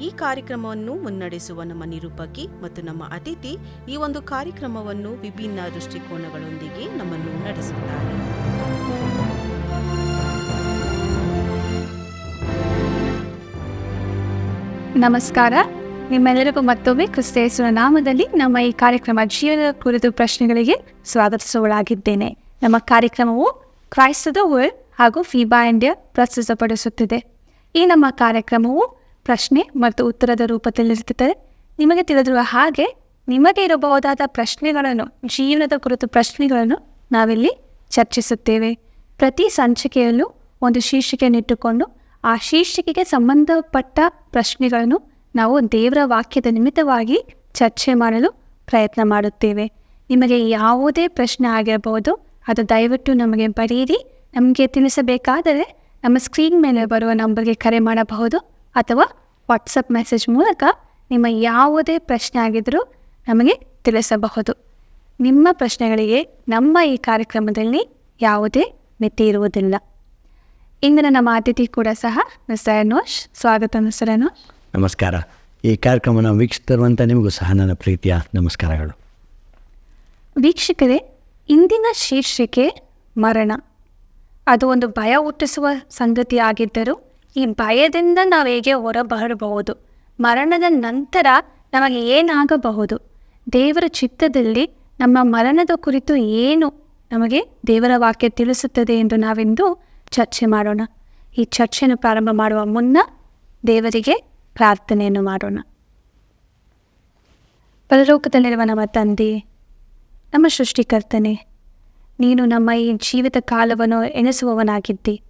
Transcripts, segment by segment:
ಈ ಕಾರ್ಯಕ್ರಮವನ್ನು ಮುನ್ನಡೆಸುವ ನಮ್ಮ ನಿರೂಪಕಿ ಮತ್ತು ನಮ್ಮ ಅತಿಥಿ ಈ ಒಂದು ಕಾರ್ಯಕ್ರಮವನ್ನು ವಿಭಿನ್ನ ದೃಷ್ಟಿಕೋನಗಳೊಂದಿಗೆ ನಮ್ಮನ್ನು ನಡೆಸುತ್ತಾರೆ. ನಮಸ್ಕಾರ. ನಿಮ್ಮೆಲ್ಲರಿಗೂ ಮತ್ತೊಮ್ಮೆ ಕ್ರಿಸ್ತೇಸುವ ನಾಮದಲ್ಲಿ ನಮ್ಮ ಈ ಕಾರ್ಯಕ್ರಮ ಜೀವನದ ಕುರಿತು ಪ್ರಶ್ನೆಗಳಿಗೆ ಸ್ವಾಗತಿಸುವಳಾಗಿದ್ದೇನೆ ನಮ್ಮ ಕಾರ್ಯಕ್ರಮವು ಕ್ರೈಸ್ತದ ವರ್ಲ್ಡ್ ಹಾಗೂ ಫೀಬಾ ಇಂಡಿಯಾ ಪ್ರಸ್ತುತಪಡಿಸುತ್ತಿದೆ. ಈ ನಮ್ಮ ಕಾರ್ಯಕ್ರಮವು ಪ್ರಶ್ನೆ ಮತ್ತು ಉತ್ತರದ ರೂಪದಲ್ಲಿರುತ್ತದೆ ನಿಮಗೆ ತಿಳಿದಿರುವ ಹಾಗೆ ನಿಮಗೆ ಇರಬಹುದಾದ ಪ್ರಶ್ನೆಗಳನ್ನು, ಜೀವನದ ಕುರಿತು ಪ್ರಶ್ನೆಗಳನ್ನು ನಾವಿಲ್ಲಿ ಚರ್ಚಿಸುತ್ತೇವೆ. ಪ್ರತಿ ಸಂಚಿಕೆಯಲ್ಲೂ ಒಂದು ಶೀರ್ಷಿಕೆಯನ್ನಿಟ್ಟುಕೊಂಡು ಆ ಶೀರ್ಷಿಕೆಗೆ ಸಂಬಂಧಪಟ್ಟ ಪ್ರಶ್ನೆಗಳನ್ನು ನಾವು ದೇವರ ವಾಕ್ಯದ ನಿಮಿತ್ತವಾಗಿ ಚರ್ಚೆ ಮಾಡಲು ಪ್ರಯತ್ನ ಮಾಡುತ್ತೇವೆ. ನಿಮಗೆ ಯಾವುದೇ ಪ್ರಶ್ನೆ ಆಗಿರಬಹುದು, ಅದು ದಯವಿಟ್ಟು ನಮಗೆ ಬರೆಯಿರಿ. ನಮಗೆ ತಿಳಿಸಬೇಕಾದರೆ ನಮ್ಮ ಸ್ಕ್ರೀನ್ ಮೇಲೆ ಬರುವ ನಂಬರ್ಗೆ ಕರೆ ಮಾಡಬಹುದು. ಅಥವಾ ವಾಟ್ಸಪ್ ಮೆಸೇಜ್ ಮೂಲಕ ನಿಮ್ಮ ಯಾವುದೇ ಪ್ರಶ್ನೆ ಆಗಿದ್ದರೂ ನಮಗೆ ತಿಳಿಸಬಹುದು. ನಿಮ್ಮ ಪ್ರಶ್ನೆಗಳಿಗೆ ನಮ್ಮ ಈ ಕಾರ್ಯಕ್ರಮದಲ್ಲಿ ಯಾವುದೇ ಮಿತಿ ಇರುವುದಿಲ್ಲ. ಇಂದಿನ ನಮ್ಮ ಅತಿಥಿ ಕೂಡ ಸಹ ಮಿಸ್ಟರ್ ಅನೋಷ್. ಸ್ವಾಗತ ಮಿಸ್ಟರ್ ಅನೋಷ್. ನಮಸ್ಕಾರ. ಈ ಕಾರ್ಯಕ್ರಮನ ವೀಕ್ಷಿಸಿರುವಂಥ ನಿಮಗೂ ಸಹ ನನ್ನ ಪ್ರೀತಿಯ ನಮಸ್ಕಾರಗಳು. ವೀಕ್ಷಕರೇ ಇಂದಿನ ಶೀರ್ಷಿಕೆ ಮರಣ. ಅದು ಒಂದು ಭಯ ಹುಟ್ಟಿಸುವ ಸಂಗತಿ ಆಗಿದ್ದರೂ ಈ ಭಯದಿಂದ ನಾವು ಹೇಗೆ ಹೊರಬರಬಹುದು? ಮರಣದ ನಂತರ ನಮಗೆ ಏನಾಗಬಹುದು? ದೇವರ ಚಿತ್ತದಲ್ಲಿ ನಮ್ಮ ಮರಣದ ಕುರಿತು ಏನು ನಮಗೆ ದೇವರ ವಾಕ್ಯ ತಿಳಿಸುತ್ತದೆ ಎಂದು ನಾವಿಂದು ಚರ್ಚೆ ಮಾಡೋಣ. ಈ ಚರ್ಚೆಯನ್ನು ಪ್ರಾರಂಭ ಮಾಡುವ ಮುನ್ನ ದೇವರಿಗೆ ಪ್ರಾರ್ಥನೆಯನ್ನು ಮಾಡೋಣ. ಪರಲೋಕದಲ್ಲಿರುವ ನಮ್ಮ ತಂದೆ, ನಮ್ಮ ಸೃಷ್ಟಿಕರ್ತನೆ, ನೀನು ನಮ್ಮ ಈ ಜೀವಿತ ಕಾಲವನ್ನು ಎಣಿಸುವವನಾಗಿದ್ದಿ.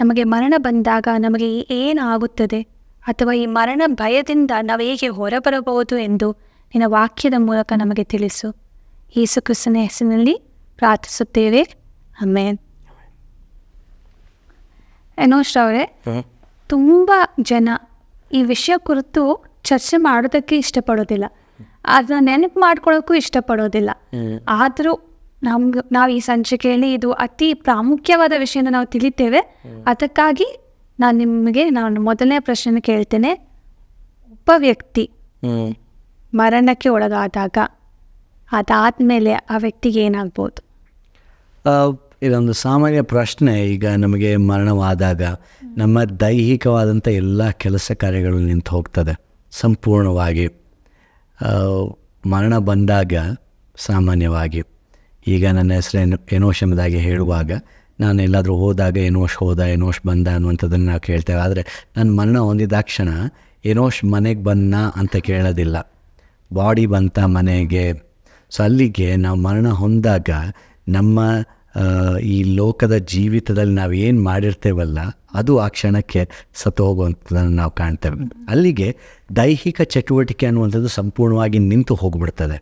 ನಮಗೆ ಮರಣ ಬಂದಾಗ ನಮಗೆ ಏನಾಗುತ್ತದೆ? ಅಥವಾ ಈ ಮರಣ ಭಯದಿಂದ ನಾವು ಹೇಗೆ ಹೊರಬರಬಹುದು ಎಂದು ನಿನ್ನ ವಾಕ್ಯದ ಮೂಲಕ ನಮಗೆ ತಿಳಿಸು. ಯೇಸು ಕ್ರಿಸ್ತನ ಹೆಸರಿನಲ್ಲಿ ಪ್ರಾರ್ಥಿಸುತ್ತೇವೆ. ಅಮೇನ್ ಎನೋಶ್ ಅವರೇ ತುಂಬ ಜನ ಈ ವಿಷಯ ಕುರಿತು ಚರ್ಚೆ ಮಾಡೋದಕ್ಕೆ ಇಷ್ಟಪಡೋದಿಲ್ಲ. ಅದನ್ನ ನೆನಪು ಮಾಡ್ಕೊಳ್ಳೋಕ್ಕೂ ಇಷ್ಟಪಡೋದಿಲ್ಲ. ಆದರೂ ನಮ್ಗೆ ನಾವು ಈ ಸಂಚಿಕೆಯಲ್ಲಿ ಇದು ಅತಿ ಪ್ರಾಮುಖ್ಯವಾದ ವಿಷಯನ ನಾವು ತಿಳಿತೇವೆ. ಅದಕ್ಕಾಗಿ ನಾನು ನಿಮಗೆ ನಾನು ಮೊದಲನೇ ಪ್ರಶ್ನೆ ಕೇಳ್ತೇನೆ. ಒಬ್ಬ ವ್ಯಕ್ತಿ ಮರಣಕ್ಕೆ ಒಳಗಾದಾಗ ಅದಾದಮೇಲೆ ಆ ವ್ಯಕ್ತಿಗೆ ಏನಾಗ್ಬೋದು? ಇದೊಂದು ಸಾಮಾನ್ಯ ಪ್ರಶ್ನೆ. ಈಗ ನಮಗೆ ಮರಣವಾದಾಗ ನಮ್ಮ ದೈಹಿಕವಾದಂಥ ಎಲ್ಲ ಕೆಲಸ ಕಾರ್ಯಗಳು ನಿಂತು ಹೋಗ್ತದೆ ಸಂಪೂರ್ಣವಾಗಿ. ಮರಣ ಬಂದಾಗ ಸಾಮಾನ್ಯವಾಗಿ. ಈಗ ನನ್ನ ಹೆಸರು ಏನೋ ಏನೋಶ್ ಎಂಬುದಾಗಿ ಹೇಳುವಾಗ ನಾನು ಎಲ್ಲಾದರೂ ಹೋದಾಗ ಏನೋಶ್ ಹೋದ ಏನೋಶ್ ಬಂದ ಅನ್ನುವಂಥದ್ದನ್ನು ನಾವು ಕೇಳ್ತೇವೆ. ಆದರೆ ನನ್ನ ಮರಣ ಹೊಂದಿದಾಕ್ಷಣ ಏನೋಶ್ ಮನೆಗೆ ಬಂದ ಅಂತ ಕೇಳೋದಿಲ್ಲ. ಬಾಡಿ ಬಂತ ಮನೆಗೆ. ಸೊ ಅಲ್ಲಿಗೆ ನಾವು ಮರಣ ಹೊಂದಾಗ ನಮ್ಮ ಈ ಲೋಕದ ಜೀವಿತದಲ್ಲಿ ನಾವು ಏನು ಮಾಡಿರ್ತೇವಲ್ಲ, ಅದು ಆ ಕ್ಷಣಕ್ಕೆ ಸತ್ತು ಹೋಗುವಂಥದ್ದನ್ನು ನಾವು ಕಾಣ್ತೇವೆ. ಅಲ್ಲಿಗೆ ದೈಹಿಕ ಚಟುವಟಿಕೆ ಅನ್ನುವಂಥದ್ದು ಸಂಪೂರ್ಣವಾಗಿ ನಿಂತು ಹೋಗ್ಬಿಡ್ತದೆ.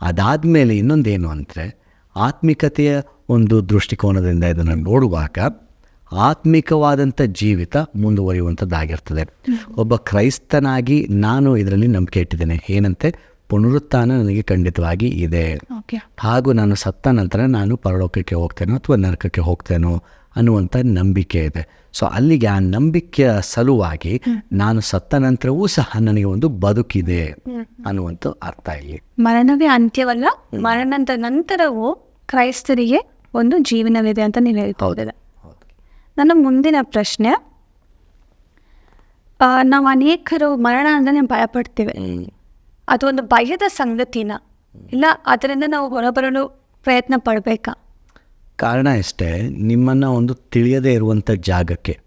ಅದಾದಮೇಲೆ ಇನ್ನೊಂದೇನು ಅಂದರೆ ಆತ್ಮಿಕತೆಯ ಒಂದು ದೃಷ್ಟಿಕೋನದಿಂದ ಇದನ್ನು ನೋಡುವಾಗ ಆತ್ಮಿಕವಾದಂಥ ಜೀವಿತ ಮುಂದುವರಿಯುವಂಥದ್ದಾಗಿರ್ತದೆ. ಒಬ್ಬ ಕ್ರೈಸ್ತನಾಗಿ ನಾನು ಇದರಲ್ಲಿ ನಂಬಿಕೆ ಇಟ್ಟಿದ್ದೇನೆ. ಏನಂತೆ? ಪುನರುತ್ಥಾನ ನನಗೆ ಖಂಡಿತವಾಗಿ ಇದೆ. ಹಾಗೂ ನಾನು ಸತ್ತ ನಂತರ ನಾನು ಪರಲೋಕಕ್ಕೆ ಹೋಗ್ತೇನೋ ಅಥವಾ ನರಕಕ್ಕೆ ಹೋಗ್ತೇನೋ ಅನ್ನುವಂಥ ನಂಬಿಕೆ ಇದೆ. ಸೊ ಅಲ್ಲಿಗೆ ಆ ನಂಬಿಕೆಯ ಸಲುವಾಗಿ ನಾನು ಸತ್ತ ನಂತರವೂ ಸಹ ನನಗೆ ಒಂದು ಬದುಕಿದೆ ಅನ್ನುವಂಥ ಅರ್ಥ ಇಲ್ಲಿ. ಮರಣವೇ ಅಂತ್ಯವಲ್ಲ ಮರಣದ ನಂತರವೂ ಕ್ರೈಸ್ತರಿಗೆ ಒಂದು ಜೀವನವಿದೆ ಅಂತ ನೀವು ಹೇಳ್ತಾ ನನ್ನ ಮುಂದಿನ ಪ್ರಶ್ನೆ ನಾವು ಅನೇಕರು ಮರಣ ಅಂದ್ರೆ ಭಯಪಡ್ತೇವೆ. ಅದು ಒಂದು ಭಯದ ಸಂಗತಿನ. ಇಲ್ಲ ಅದರಿಂದ ನಾವು ಹೊರಬರಲು ಪ್ರಯತ್ನ ಪಡಬೇಕಾ? ಕಾರಣ ಇಷ್ಟೇ ನಿಮ್ಮನ್ನು ಒಂದು ತಿಳಿಯದೇ ಇರುವಂಥ ಜಾಗಕ್ಕೆ.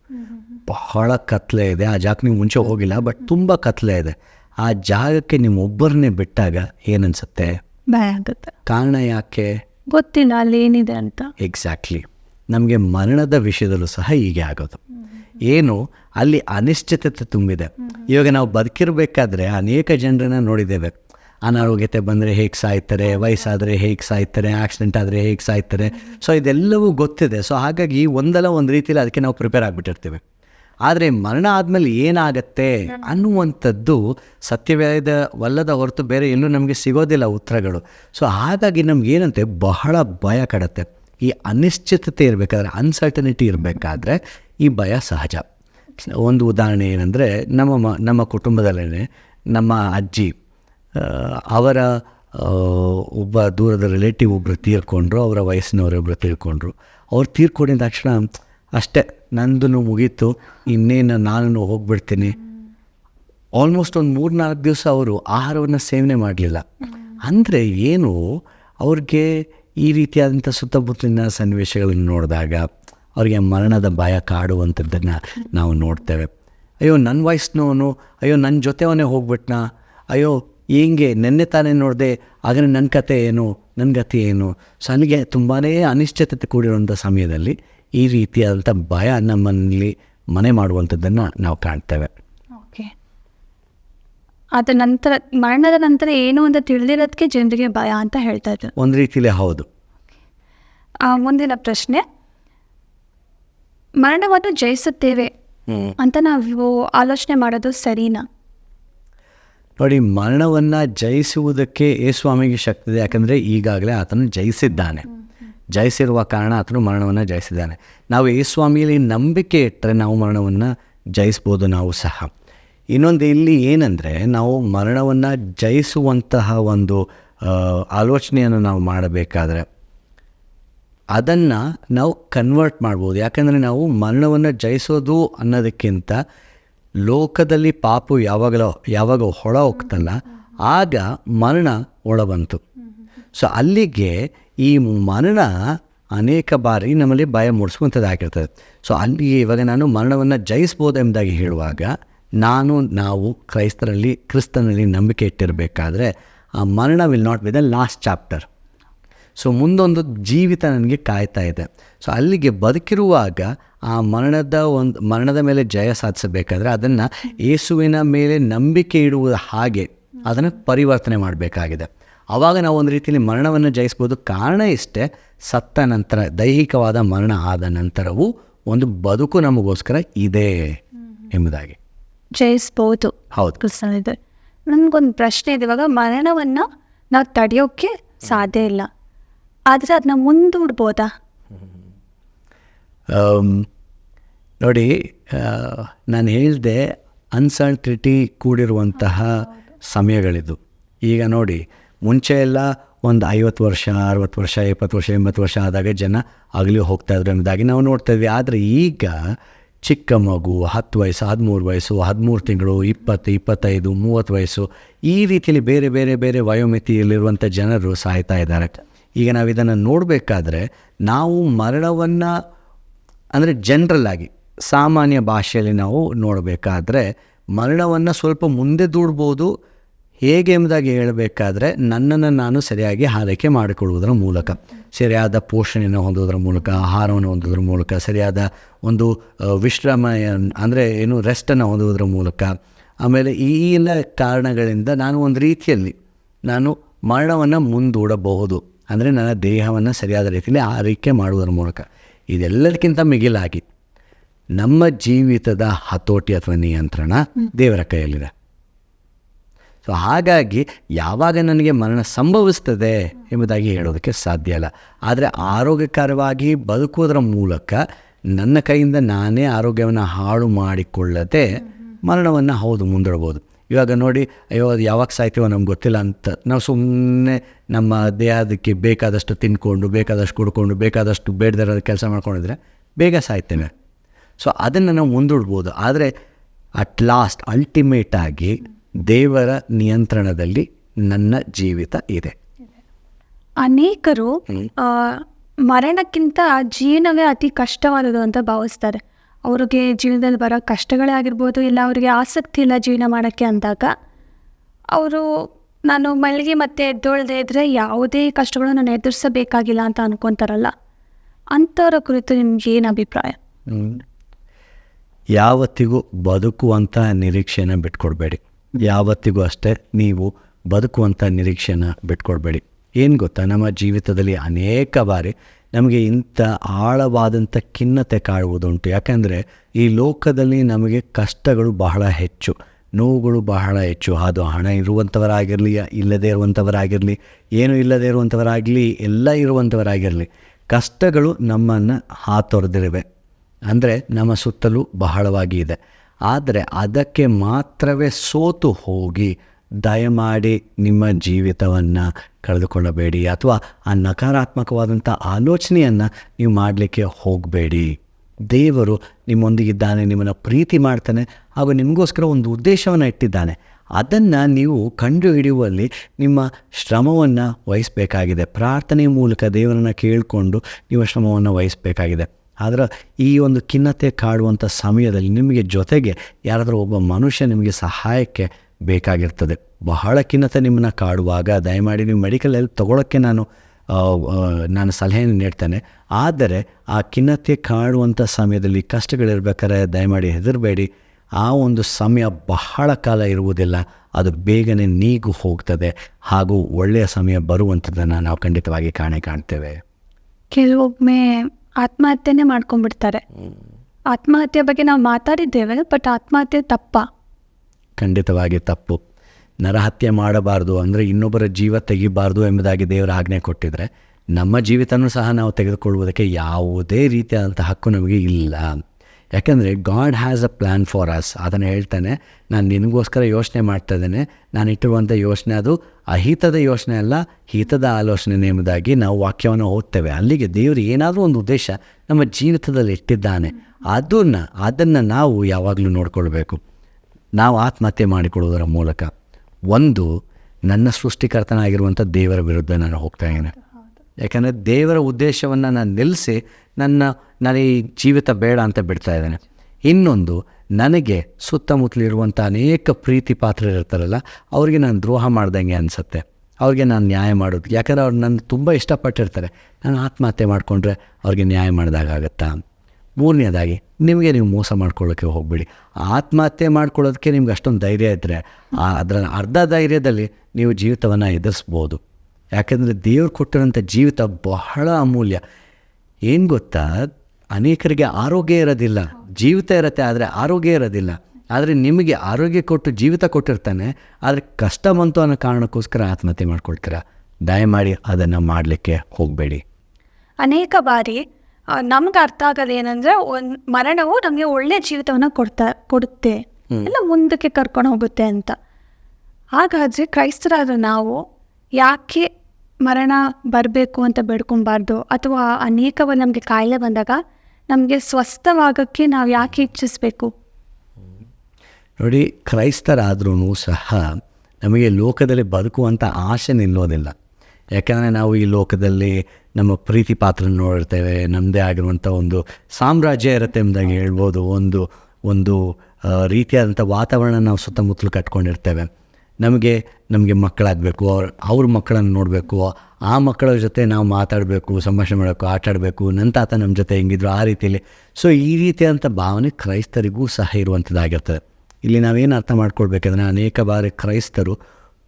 ಬಹಳ ಕತ್ಲೆ ಇದೆ. ಆ ಜಾಗಕ್ಕೆ ನೀವು ಮುಂಚೆ ಹೋಗಿಲ್ಲ ಬಟ್ ತುಂಬ ಕತ್ಲೆ ಇದೆ. ಆ ಜಾಗಕ್ಕೆ ನಿಮ್ಮ ಒಬ್ಬರನ್ನೇ ಬಿಟ್ಟಾಗ ಏನನ್ಸುತ್ತೆ? ಭಯ ಆಗುತ್ತೆ. ಕಾರಣ ಯಾಕೆ? ಗೊತ್ತಿಲ್ಲ ಅಲ್ಲಿ ಏನಿದೆ ಅಂತ. ಎಕ್ಸಾಕ್ಟ್ಲಿ ನಮಗೆ ಮರಣದ ವಿಷಯದಲ್ಲೂ ಸಹ ಹೀಗೆ ಆಗೋದು. ಏನು ಅಲ್ಲಿ ಅನಿಶ್ಚಿತತೆ ತುಂಬಿದೆ. ಇವಾಗ ನಾವು ಬದುಕಿರಬೇಕಾದ್ರೆ ಅನೇಕ ಜನರನ್ನ ನೋಡಿದ್ದೇವೆ. ಅನಾರೋಗ್ಯತೆ ಬಂದರೆ ಹೇಗೆ ಸಾಯ್ತಾರೆ ವಯಸ್ಸಾದರೆ ಹೇಗೆ ಸಾಯ್ತಾರೆ ಆಕ್ಸಿಡೆಂಟ್ ಆದರೆ ಹೇಗೆ ಸಾಯ್ತಾರೆ ಸೊ ಇದೆಲ್ಲವೂ ಗೊತ್ತಿದೆ. ಸೊ ಹಾಗಾಗಿ ಒಂದಲ್ಲ ಒಂದು ರೀತಿಯಲ್ಲಿ ಅದಕ್ಕೆ ನಾವು ಪ್ರಿಪೇರ್ ಆಗಿಬಿಟ್ಟಿರ್ತೀವಿ. ಆದರೆ ಮರಣ ಆದಮೇಲೆ ಏನಾಗತ್ತೆ ಅನ್ನುವಂಥದ್ದು ಸತ್ಯವೇದವಲ್ಲದ ಹೊರತು ಬೇರೆ ಎಲ್ಲೂ ನಮಗೆ ಸಿಗೋದಿಲ್ಲ ಉತ್ತರಗಳು. ಸೊ ಹಾಗಾಗಿ ನಮಗೇನಂತೆ ಬಹಳ ಭಯ ಕಡತ್ತೆ. ಈ ಅನಿಶ್ಚಿತತೆ ಇರಬೇಕಾದ್ರೆ ಅನ್ಸರ್ಟನಿಟಿ ಇರಬೇಕಾದ್ರೆ ಈ ಭಯ ಸಹಜ. ಒಂದು ಉದಾಹರಣೆ ಏನಂದರೆ, ನಮ್ಮ ನಮ್ಮ ಕುಟುಂಬದಲ್ಲೇ ನಮ್ಮ ಅಜ್ಜಿ ಅವರ ಒಬ್ಬ ದೂರದ ರಿಲೇಟಿವ್ ಒಬ್ಬರು ತೀರ್ಕೊಂಡ್ರು, ಅವರ ವಯಸ್ಸಿನವರೊಬ್ಬರು ತೀರ್ಕೊಂಡ್ರು. ಅವ್ರು ತೀರ್ಕೊಂಡಿದ್ದ ತಕ್ಷಣ ಅಷ್ಟೇ ನಂದು ಮುಗೀತು, ಇನ್ನೇನು ನಾನು ಹೋಗ್ಬಿಡ್ತೀನಿ. ಆಲ್ಮೋಸ್ಟ್ ಒಂದು ಮೂರು ನಾಲ್ಕು ದಿವಸ ಅವರು ಆಹಾರವನ್ನು ಸೇವನೆ ಮಾಡಲಿಲ್ಲ. ಅಂದರೆ ಏನು, ಅವ್ರಿಗೆ ಈ ರೀತಿಯಾದಂಥ ಸುತ್ತಮುತ್ತಲಿನ ಸನ್ನಿವೇಶಗಳನ್ನು ನೋಡಿದಾಗ ಅವರಿಗೆ ಮರಣದ ಭಯ ಕಾಡುವಂಥದ್ದನ್ನು ನಾವು ನೋಡ್ತೇವೆ. ಅಯ್ಯೋ ನನ್ನ ವಯಸ್ಸಿನವನು, ಅಯ್ಯೋ ನನ್ನ ಜೊತೆವನೇ ಹೋಗ್ಬಿಟ್ನಾ? ಅಯ್ಯೋ ಹಿಂಗೆ ನೆನ್ನೆ ತಾನೇ ನೋಡಿದೆ ಆಗಲೇ ನನ್ನ ಕತೆ ಏನು ನನ್ನ ಗತಿ ಏನು. ಸೊ ನನಗೆ ತುಂಬಾ ಅನಿಶ್ಚಿತತೆ ಕೂಡಿರುವಂಥ ಸಮಯದಲ್ಲಿ ಈ ರೀತಿಯಾದಂಥ ಭಯ ನಮ್ಮಲ್ಲಿ ಮನೆ ಮಾಡುವಂಥದ್ದನ್ನು ನಾವು ಕಾಣ್ತೇವೆ. ಓಕೆ. ಅದ ನಂತರ ಮರಣದ ನಂತರ ಏನು ಅಂತ ತಿಳಿದಿರೋದಕ್ಕೆ ಜನರಿಗೆ ಭಯ ಅಂತ ಹೇಳ್ತಾ ಇದ್ರು. ಒಂದು ರೀತಿಯಲ್ಲಿ ಹೌದು. ಮುಂದಿನ ಪ್ರಶ್ನೆ. ಮರಣವನ್ನು ಜಯಿಸುತ್ತೇವೆ ಅಂತ ನಾವು ಆಲೋಚನೆ ಮಾಡೋದು ಸರಿನಾ? ನೋಡಿ, ಮರಣವನ್ನು ಜಯಿಸುವುದಕ್ಕೆ ಏ ಸ್ವಾಮಿಗೆ ಶಕ್ತಿ ಇದೆ. ಯಾಕಂದರೆ ಈಗಾಗಲೇ ಆತನು ಜಯಿಸಿದ್ದಾನೆ. ಜಯಿಸಿರುವ ಕಾರಣ ಆತನು ಮರಣವನ್ನು ಜಯಿಸಿದ್ದಾನೆ. ನಾವು ಏ ಸ್ವಾಮಿಯಲ್ಲಿ ನಂಬಿಕೆ ಇಟ್ಟರೆ ನಾವು ಮರಣವನ್ನು ಜಯಿಸ್ಬೋದು ನಾವು ಸಹ. ಇನ್ನೊಂದು ಇಲ್ಲಿ ಏನಂದರೆ, ನಾವು ಮರಣವನ್ನು ಜಯಿಸುವಂತಹ ಒಂದು ಆಲೋಚನೆಯನ್ನು ನಾವು ಮಾಡಬೇಕಾದ್ರೆ ಅದನ್ನು ನಾವು ಕನ್ವರ್ಟ್ ಮಾಡ್ಬೋದು. ಯಾಕಂದರೆ ನಾವು ಮರಣವನ್ನು ಜಯಿಸೋದು ಅನ್ನೋದಕ್ಕಿಂತ ಲೋಕದಲ್ಲಿ ಪಾಪು ಯಾವಾಗಲೋ ಯಾವಾಗ ಹೊಳ ಹೋಗ್ತಲ್ಲ ಆಗ ಮರಣ ಒಳ ಬಂತು ಸೊ ಅಲ್ಲಿಗೆ ಈ ಮರಣ ಅನೇಕ ಬಾರಿ ನಮ್ಮಲ್ಲಿ ಭಯ ಮೂಡಿಸುವಂಥದ್ದಾಗಿರ್ತದೆ ಸೊ ಅಲ್ಲಿ ಇವಾಗ ನಾನು ಮರಣವನ್ನು ಜಯಿಸ್ಬೋದು ಎಂಬುದಾಗಿ ಹೇಳುವಾಗ, ನಾನು, ನಾವು ಕ್ರೈಸ್ತರಲ್ಲಿ, ಕ್ರಿಸ್ತನಲ್ಲಿ ನಂಬಿಕೆ ಇಟ್ಟಿರಬೇಕಾದ್ರೆ, ಆ ಮರಣ will not be the last chapter so ಮುಂದೊಂದು ಜೀವಿತ ನನಗೆ ಕಾಯ್ತಾ ಇದೆ. ಸೊ ಅಲ್ಲಿಗೆ ಬದುಕಿರುವಾಗ ಆ ಮರಣದ ಒಂದು ಮರಣದ ಮೇಲೆ ಜಯ ಸಾಧಿಸಬೇಕಾದ್ರೆ ಅದನ್ನು ಯೇಸುವಿನ ಮೇಲೆ ನಂಬಿಕೆ ಇಡುವುದು ಹಾಗೆ ಅದನ್ನು ಪರಿವರ್ತನೆ ಮಾಡಬೇಕಾಗಿದೆ. ಆವಾಗ ನಾವು ಒಂದು ರೀತಿಯಲ್ಲಿ ಮರಣವನ್ನು ಜಯಿಸ್ಬೋದು. ಕಾರಣ ಇಷ್ಟೇ ಸತ್ತ ನಂತರ ದೈಹಿಕವಾದ ಮರಣ ಆದ ನಂತರವೂ ಒಂದು ಬದುಕು ನಮಗೋಸ್ಕರ ಇದೆ ಎಂಬುದಾಗಿ. ಜಯಿಸ್ಬೋದು. ಹೌದು. ನನಗೊಂದು ಪ್ರಶ್ನೆ ಇದೆ. ಇವಾಗ ಮರಣವನ್ನು ನಾವು ತಡೆಯೋಕ್ಕೆ ಸಾಧ್ಯ ಇಲ್ಲ. ಆದರೆ ಅದನ್ನ ಮುಂದೂಡ್ಬೋದಾ? ನೋಡಿ ನಾನು ಹೇಳಿದೆ ಅನ್ಸರ್ಟಿಟಿ ಕೂಡಿರುವಂತಹ ಸಮಯಗಳಿದು. ಈಗ ನೋಡಿ ಮುಂಚೆ ಎಲ್ಲ ಒಂದು ಐವತ್ತು ವರ್ಷ ಅರವತ್ತು ವರ್ಷ ಎಪ್ಪತ್ತು ವರ್ಷ ಎಂಬತ್ತು ವರ್ಷ ಆದಾಗ ಜನ ಆಗಲಿ ಹೋಗ್ತಾ ಇದ್ರು ಎಂಬುದಾಗಿ ನಾವು ನೋಡ್ತಾ ಇದ್ವಿ. ಆದರೆ ಈಗ ಚಿಕ್ಕ ಮಗು ಹತ್ತು ವಯಸ್ಸು ಹದಿಮೂರು ವಯಸ್ಸು ಹದಿಮೂರು ತಿಂಗಳು ಇಪ್ಪತ್ತು ಇಪ್ಪತ್ತೈದು ಮೂವತ್ತು ವಯಸ್ಸು ಈ ರೀತಿಯಲ್ಲಿ ಬೇರೆ ಬೇರೆ ಬೇರೆ ವಯೋಮಿತಿಯಲ್ಲಿರುವಂಥ ಜನರು ಸಾಯ್ತಾ ಇದ್ದಾರೆ. ಈಗ ನಾವು ಇದನ್ನು ನೋಡಬೇಕಾದ್ರೆ ನಾವು ಮರಣವನ್ನು, ಅಂದರೆ ಜನರಲ್ ಆಗಿ ಸಾಮಾನ್ಯ ಭಾಷೆಯಲ್ಲಿ ನಾವು ನೋಡಬೇಕಾದ್ರೆ ಮರಣವನ್ನು ಸ್ವಲ್ಪ ಮುಂದೆ ದೂಡ್ಬೋದು. ಹೇಗೆ ಎಂಬುದಾಗಿ ಹೇಳಬೇಕಾದ್ರೆ ನನ್ನನ್ನು ನಾನು ಸರಿಯಾಗಿ ಆರೈಕೆ ಮಾಡಿಕೊಳ್ಳುವುದರ ಮೂಲಕ, ಸರಿಯಾದ ಪೋಷಣೆಯನ್ನು ಹೊಂದೋದ್ರ ಮೂಲಕ, ಆಹಾರವನ್ನು ಹೊಂದೋದ್ರ ಮೂಲಕ, ಸರಿಯಾದ ಒಂದು ವಿಶ್ರಾಮ ಅಂದರೆ ಏನು ರೆಸ್ಟನ್ನು ಹೊಂದುವುದರ ಮೂಲಕ. ಆಮೇಲೆ ಈ ಎಲ್ಲ ಕಾರಣಗಳಿಂದ ನಾನು ಒಂದು ರೀತಿಯಲ್ಲಿ ನಾನು ಮರಣವನ್ನು ಮುಂದೂಡಬಹುದು. ಅಂದರೆ ನನ್ನ ದೇಹವನ್ನು ಸರಿಯಾದ ರೀತಿಯಲ್ಲಿ ಆರೈಕೆ ಮಾಡುವುದರ ಮೂಲಕ. ಇದೆಲ್ಲದಕ್ಕಿಂತ ಮಿಗಿಲಾಗಿ ನಮ್ಮ ಜೀವಿತದ ಹತೋಟಿ ಅಥವಾ ನಿಯಂತ್ರಣ ದೇವರ ಕೈಯಲ್ಲಿದೆ. ಸೊ ಹಾಗಾಗಿ ಯಾವಾಗ ನನಗೆ ಮರಣ ಸಂಭವಿಸ್ತದೆ ಎಂಬುದಾಗಿ ಹೇಳೋದಕ್ಕೆ ಸಾಧ್ಯ ಇಲ್ಲ. ಆದರೆ ಆರೋಗ್ಯಕರವಾಗಿ ಬದುಕುವುದರ ಮೂಲಕ ನನ್ನ ಕೈಯಿಂದ ನಾನೇ ಆರೋಗ್ಯವನ್ನು ಹಾಳು ಮಾಡಿಕೊಳ್ಳದೆ ಮರಣವನ್ನು ಹೌದು ಮುಂದೂಡ್ಬೋದು ಇವಾಗ ನೋಡಿ ಅಯ್ಯೋ ಅದು ಯಾವಾಗ ಸಾಯ್ತೀವೋ ನಮ್ಗೆ ಗೊತ್ತಿಲ್ಲ ಅಂತ. ನಾವು ಸುಮ್ಮನೆ ನಮ್ಮ ದೇಹದಕ್ಕೆ ಬೇಕಾದಷ್ಟು ತಿನ್ಕೊಂಡು ಬೇಕಾದಷ್ಟು ಕುಡ್ಕೊಂಡು ಬೇಕಾದಷ್ಟು ಬೇಡದಿರೋ ಕೆಲಸ ಮಾಡ್ಕೊಂಡಿದ್ರೆ ಬೇಗ ಸಾಯ್ತೇವೆ ಸೊ ಅದನ್ನು ನಾವು ಮುಂದೂಡ್ಬೋದು. ಆದರೆ ಅಟ್ ಲಾಸ್ಟ್ ಅಲ್ಟಿಮೇಟ್ ಆಗಿ ದೇವರ ನಿಯಂತ್ರಣದಲ್ಲಿ ನನ್ನ ಜೀವಿತ ಇದೆ. ಅನೇಕರು ಮರಣಕ್ಕಿಂತ ಜೀವನವೇ ಅತಿ ಕಷ್ಟವಾದದ್ದು ಅಂತ ಭಾವಿಸ್ತಾರೆ. ಅವ್ರಿಗೆ ಜೀವನದಲ್ಲಿ ಬರೋ ಕಷ್ಟಗಳೇ ಆಗಿರ್ಬೋದು, ಇಲ್ಲ ಅವರಿಗೆ ಆಸಕ್ತಿ ಇಲ್ಲ ಜೀವನ ಮಾಡೋಕ್ಕೆ ಅಂದಾಗ, ಅವರು ನಾನು ಮಲ್ಲಿಗೆ ಮತ್ತೆ ಎದ್ದೊಳ್ದೇ ಇದ್ದರೆ ಯಾವುದೇ ಕಷ್ಟಗಳನ್ನು ನಾನು ಎದುರಿಸಬೇಕಾಗಿಲ್ಲ ಅಂತ ಅನ್ಕೊತಾರಲ್ಲ, ಅಂಥವ್ರ ಕುರಿತು ನಿಮ್ಗೆ ಏನು ಅಭಿಪ್ರಾಯ? ಯಾವತ್ತಿಗೂ ಬದುಕುವಂಥ ನಿರೀಕ್ಷೆನ ಬಿಟ್ಕೊಡ್ಬೇಡಿ. ಯಾವತ್ತಿಗೂ ಅಷ್ಟೇ ನೀವು ಬದುಕುವಂಥ ನಿರೀಕ್ಷೆನ ಬಿಟ್ಕೊಡ್ಬೇಡಿ. ಏನು ಗೊತ್ತಾ? ನಮ್ಮ ಜೀವಿತದಲ್ಲಿ ಅನೇಕ ಬಾರಿ ನಮಗೆ ಇಂಥ ಆಳವಾದಂಥ ಖಿನ್ನತೆ ಕಾಡುವುದುಂಟು ಯಾಕೆಂದರೆ ಈ ಲೋಕದಲ್ಲಿ ನಮಗೆ ಕಷ್ಟಗಳು ಬಹಳ ಹೆಚ್ಚು, ನೋವುಗಳು ಬಹಳ ಹೆಚ್ಚು. ಅದು ಹಣ ಇರುವಂಥವರಾಗಿರಲಿ, ಇಲ್ಲದೇ ಇರುವಂಥವರಾಗಿರಲಿ, ಏನು ಇಲ್ಲದೇ ಇರುವಂಥವರಾಗಲಿ ಎಲ್ಲ ಇರುವಂಥವರಾಗಿರಲಿ, ಕಷ್ಟಗಳು ನಮ್ಮನ್ನು ಹಾತೊರೆದಿರುವೆ. ಅಂದರೆ ನಮ್ಮ ಸುತ್ತಲೂ ಬಹಳವಾಗಿ ಇದೆ. ಆದರೆ ಅದಕ್ಕೆ ಮಾತ್ರವೇ ಸೋತು ಹೋಗಿ ದಯಮಾಡಿ ನಿಮ್ಮ ಜೀವಿತವನ್ನು ಕಳೆದುಕೊಳ್ಳಬೇಡಿ ಅಥವಾ ಆ ನಕಾರಾತ್ಮಕವಾದಂಥ ಆಲೋಚನೆಯನ್ನು ನೀವು ಮಾಡಲಿಕ್ಕೆ ಹೋಗಬೇಡಿ. ದೇವರು ನಿಮ್ಮೊಂದಿಗಿದ್ದಾನೆ, ನಿಮ್ಮನ್ನು ಪ್ರೀತಿ ಮಾಡ್ತಾನೆ ಹಾಗೂ ನಿಮಗೋಸ್ಕರ ಒಂದು ಉದ್ದೇಶವನ್ನು ಇಟ್ಟಿದ್ದಾನೆ. ಅದನ್ನು ನೀವು ಕಂಡುಹಿಡಿಯುವಲ್ಲಿ ನಿಮ್ಮ ಶ್ರಮವನ್ನು ವಹಿಸಬೇಕಾಗಿದೆ. ಪ್ರಾರ್ಥನೆ ಮೂಲಕ ದೇವರನ್ನು ಕೇಳಿಕೊಂಡು ನೀವು ಶ್ರಮವನ್ನು ವಹಿಸಬೇಕಾಗಿದೆ. ಆದರೆ ಈ ಒಂದು ಖಿನ್ನತೆ ಕಾಡುವಂಥ ಸಮಯದಲ್ಲಿ ನಿಮಗೆ ಜೊತೆಗೆ ಯಾರಾದರೂ ಒಬ್ಬ ಮನುಷ್ಯ ನಿಮಗೆ ಸಹಾಯಕ್ಕೆ ಬೇಕಾಗಿರ್ತದೆ. ಬಹಳ ಖಿನ್ನತೆ ನಿಮ್ಮನ್ನು ಕಾಡುವಾಗ ದಯಮಾಡಿ ನೀವು ಮೆಡಿಕಲ್ ಹೆಲ್ಪ್ ತೊಗೊಳಕ್ಕೆ ನಾನು ನಾನು ಸಲಹೆಯನ್ನು ನೀಡ್ತೇನೆ. ಆದರೆ ಆ ಖಿನ್ನತೆ ಕಾಡುವಂಥ ಸಮಯದಲ್ಲಿ ಕಷ್ಟಗಳಿರ್ಬೇಕಾದ್ರೆ ದಯಮಾಡಿ ಹೆದರಬೇಡಿ. ಆ ಒಂದು ಸಮಯ ಬಹಳ ಕಾಲ ಇರುವುದಿಲ್ಲ. ಅದು ಬೇಗನೆ ನೀಗು ಹೋಗ್ತದೆ. ಹಾಗೂ ಒಳ್ಳೆಯ ಸಮಯ ಬರುವಂಥದ್ದನ್ನು ನಾವು ಖಂಡಿತವಾಗಿ ಕಾಣೆ ಕಾಣ್ತೇವೆ. ಕೆಲವೊಮ್ಮೆ ಆತ್ಮಹತ್ಯೆನೇ ಮಾಡ್ಕೊಂಡ್ಬಿಡ್ತಾರೆ. ಆತ್ಮಹತ್ಯೆ ಬಗ್ಗೆ ನಾವು ಮಾತಾಡಿದ್ದೇವೆ ಬಟ್ ಆತ್ಮಹತ್ಯೆ ತಪ್ಪ. ಖಂಡಿತವಾಗಿ ತಪ್ಪು. ನರಹತ್ಯೆ ಮಾಡಬಾರ್ದು ಅಂದರೆ ಇನ್ನೊಬ್ಬರ ಜೀವ ತೆಗಿಬಾರ್ದು ಎಂಬುದಾಗಿ ದೇವರ ಆಜ್ಞೆ ಕೊಟ್ಟಿದ್ರೆ ನಮ್ಮ ಜೀವಿತನೂ ಸಹ ನಾವು ತೆಗೆದುಕೊಳ್ಳುವುದಕ್ಕೆ ಯಾವುದೇ ರೀತಿಯಾದಂಥ ಹಕ್ಕು ನಮಗೆ ಇಲ್ಲ. ಯಾಕೆಂದರೆ God has a plan for us. ಅದನ್ನು ಹೇಳ್ತಾನೆ. ನಾನು ನಿನಗೋಸ್ಕರ ಯೋಚನೆ ಮಾಡ್ತಾ ಇದ್ದೇನೆ. ನಾನು ಇಟ್ಟಿರುವಂಥ ಯೋಚನೆ ಅದು ಅಹಿತದ ಯೋಚನೆ ಅಲ್ಲ, ಹಿತದ ಆಲೋಚನೆ ಎಂಬುದಾಗಿ ನಾವು ವಾಕ್ಯವನ್ನು ಓದ್ತೇವೆ. ಅಲ್ಲಿಗೆ ದೇವರು ಏನಾದರೂ ಒಂದು ಉದ್ದೇಶ ನಮ್ಮ ಜೀವಿತದಲ್ಲಿ ಇಟ್ಟಿದ್ದಾನೆ. ಅದನ್ನು ಅದನ್ನು ನಾವು ಯಾವಾಗಲೂ ನೋಡ್ಕೊಳ್ಬೇಕು. ನಾವು ಆತ್ಮಹತ್ಯೆ ಮಾಡಿಕೊಳ್ಳುವುದರ ಮೂಲಕ ಒಂದು, ನನ್ನ ಸೃಷ್ಟಿಕರ್ತನಾಗಿರುವಂಥ ದೇವರ ವಿರುದ್ಧ ನಾನು ಹೋಗ್ತಾ ಇದ್ದೇನೆ. ಯಾಕಂದರೆ ದೇವರ ಉದ್ದೇಶವನ್ನು ನಾನು ನಿಲ್ಲಿಸಿ ನನ್ನ ನಾನು ಈ ಜೀವಿತ ಬೇಡ ಅಂತ ಬಿಡ್ತಾ ಇದ್ದೇನೆ. ಇನ್ನೊಂದು, ನನಗೆ ಸುತ್ತಮುತ್ತಲಿರುವಂಥ ಅನೇಕ ಪ್ರೀತಿ ಪಾತ್ರರಿರ್ತಾರಲ್ಲ ಅವರಿಗೆ ನಾನು ದ್ರೋಹ ಮಾಡ್ದಂಗೆ ಅನಿಸುತ್ತೆ. ಅವ್ರಿಗೆ ನಾನು ನ್ಯಾಯ ಮಾಡೋದು. ಯಾಕಂದರೆ ಅವ್ರು ನನ್ನ ತುಂಬ ಇಷ್ಟಪಟ್ಟಿರ್ತಾರೆ. ನಾನು ಆತ್ಮಹತ್ಯೆ ಮಾಡಿಕೊಂಡ್ರೆ ಅವ್ರಿಗೆ ನ್ಯಾಯ ಮಾಡಿದಾಗತ್ತಾ ಮೂರನೇದಾಗಿ, ನಿಮಗೆ ನೀವು ಮೋಸ ಮಾಡ್ಕೊಳ್ಳೋಕ್ಕೆ ಹೋಗಬೇಡಿ. ಆತ್ಮಹತ್ಯೆ ಮಾಡ್ಕೊಳ್ಳೋದಕ್ಕೆ ನಿಮ್ಗೆ ಅಷ್ಟೊಂದು ಧೈರ್ಯ ಇದ್ದರೆ ಅದರ ಅರ್ಧ ಧೈರ್ಯದಲ್ಲಿ ನೀವು ಜೀವಿತವನ್ನು ಎದುರಿಸ್ಬೋದು. ಯಾಕೆಂದರೆ ದೇವ್ರು ಕೊಟ್ಟಿರೋಂಥ ಜೀವಿತ ಬಹಳ ಅಮೂಲ್ಯ. ಏನು ಗೊತ್ತಾ? ಅನೇಕರಿಗೆ ಆರೋಗ್ಯ ಇರೋದಿಲ್ಲ. ಜೀವಿತ ಇರುತ್ತೆ ಆದರೆ ಆರೋಗ್ಯ ಇರೋದಿಲ್ಲ. ಆದರೆ ನಿಮಗೆ ಆರೋಗ್ಯ ಕೊಟ್ಟು ಜೀವಿತ ಕೊಟ್ಟಿರ್ತಾನೆ, ಆದರೆ ಕಷ್ಟ ಬಂತು ಅನ್ನೋ ಕಾರಣಕ್ಕೋಸ್ಕರ ಆತ್ಮಹತ್ಯೆ ಮಾಡ್ಕೊಳ್ತೀರಾ? ದಯಮಾಡಿ ಅದನ್ನು ಮಾಡಲಿಕ್ಕೆ ಹೋಗಬೇಡಿ. ಅನೇಕ ಬಾರಿ ನಮ್ಗೆ ಅರ್ಥ ಆಗೋದು ಏನಂದ್ರೆ ಒಂದು ಮರಣವು ನಮಗೆ ಒಳ್ಳೆ ಜೀವಿತವನ್ನು ಕೊಡ್ತಾ ಕೊಡುತ್ತೆ. ಎಲ್ಲ ಮುಂದಕ್ಕೆ ಕರ್ಕೊಂಡು ಹೋಗುತ್ತೆ ಅಂತ. ಹಾಗಾದರೆ ಕ್ರೈಸ್ತರಾದ ನಾವು ಯಾಕೆ ಮರಣ ಬರಬೇಕು ಅಂತ ಬೇಡ್ಕೊಬಾರ್ದು ಅಥವಾ ಅನೇಕವ ನಮಗೆ ಕಾಯಿಲೆ ಬಂದಾಗ ನಮಗೆ ಸ್ವಸ್ಥವಾಗಕ್ಕೆ ನಾವು ಯಾಕೆ ಇಚ್ಛಿಸ್ಬೇಕು? ನೋಡಿ ಕ್ರೈಸ್ತರಾದ್ರೂ ಸಹ ನಮಗೆ ಲೋಕದಲ್ಲಿ ಬದುಕುವಂಥ ಆಸೆ ನಿಲ್ಲೋದಿಲ್ಲ. ಯಾಕಂದರೆ ನಾವು ಈ ಲೋಕದಲ್ಲಿ ನಮ್ಮ ಪ್ರೀತಿ ಪಾತ್ರ ನೋಡಿರ್ತೇವೆ ನಮ್ಮದೇ ಆಗಿರುವಂಥ ಒಂದು ಸಾಮ್ರಾಜ್ಯ ಇರುತ್ತೆ ಎಂಬುದಾಗಿ ಹೇಳ್ಬೋದು. ಒಂದು ಒಂದು ರೀತಿಯಾದಂಥ ವಾತಾವರಣ ನಾವು ಸುತ್ತಮುತ್ತಲು ಕಟ್ಕೊಂಡಿರ್ತೇವೆ. ನಮಗೆ ನಮಗೆ ಮಕ್ಕಳಾಗಬೇಕು, ಅವ್ರ ಅವ್ರ ಮಕ್ಕಳನ್ನು ನೋಡಬೇಕು, ಆ ಮಕ್ಕಳ ಜೊತೆ ನಾವು ಮಾತಾಡಬೇಕು, ಸಂಭಾಷಣೆ ಮಾಡಬೇಕು ಆಟಾಡಬೇಕು ನನ್ನ ತಾತ ನಮ್ಮ ಜೊತೆ ಹೆಂಗಿದ್ರು ಆ ರೀತಿಯಲ್ಲಿ. ಸೊ ಈ ರೀತಿಯಾದಂಥ ಭಾವನೆ ಕ್ರೈಸ್ತರಿಗೂ ಸಹ ಇರುವಂಥದ್ದಾಗಿರ್ತದೆ ಇಲ್ಲಿ ನಾವೇನು ಅರ್ಥ ಮಾಡ್ಕೊಳ್ಬೇಕಂದ್ರೆ, ಅನೇಕ ಬಾರಿ ಕ್ರೈಸ್ತರು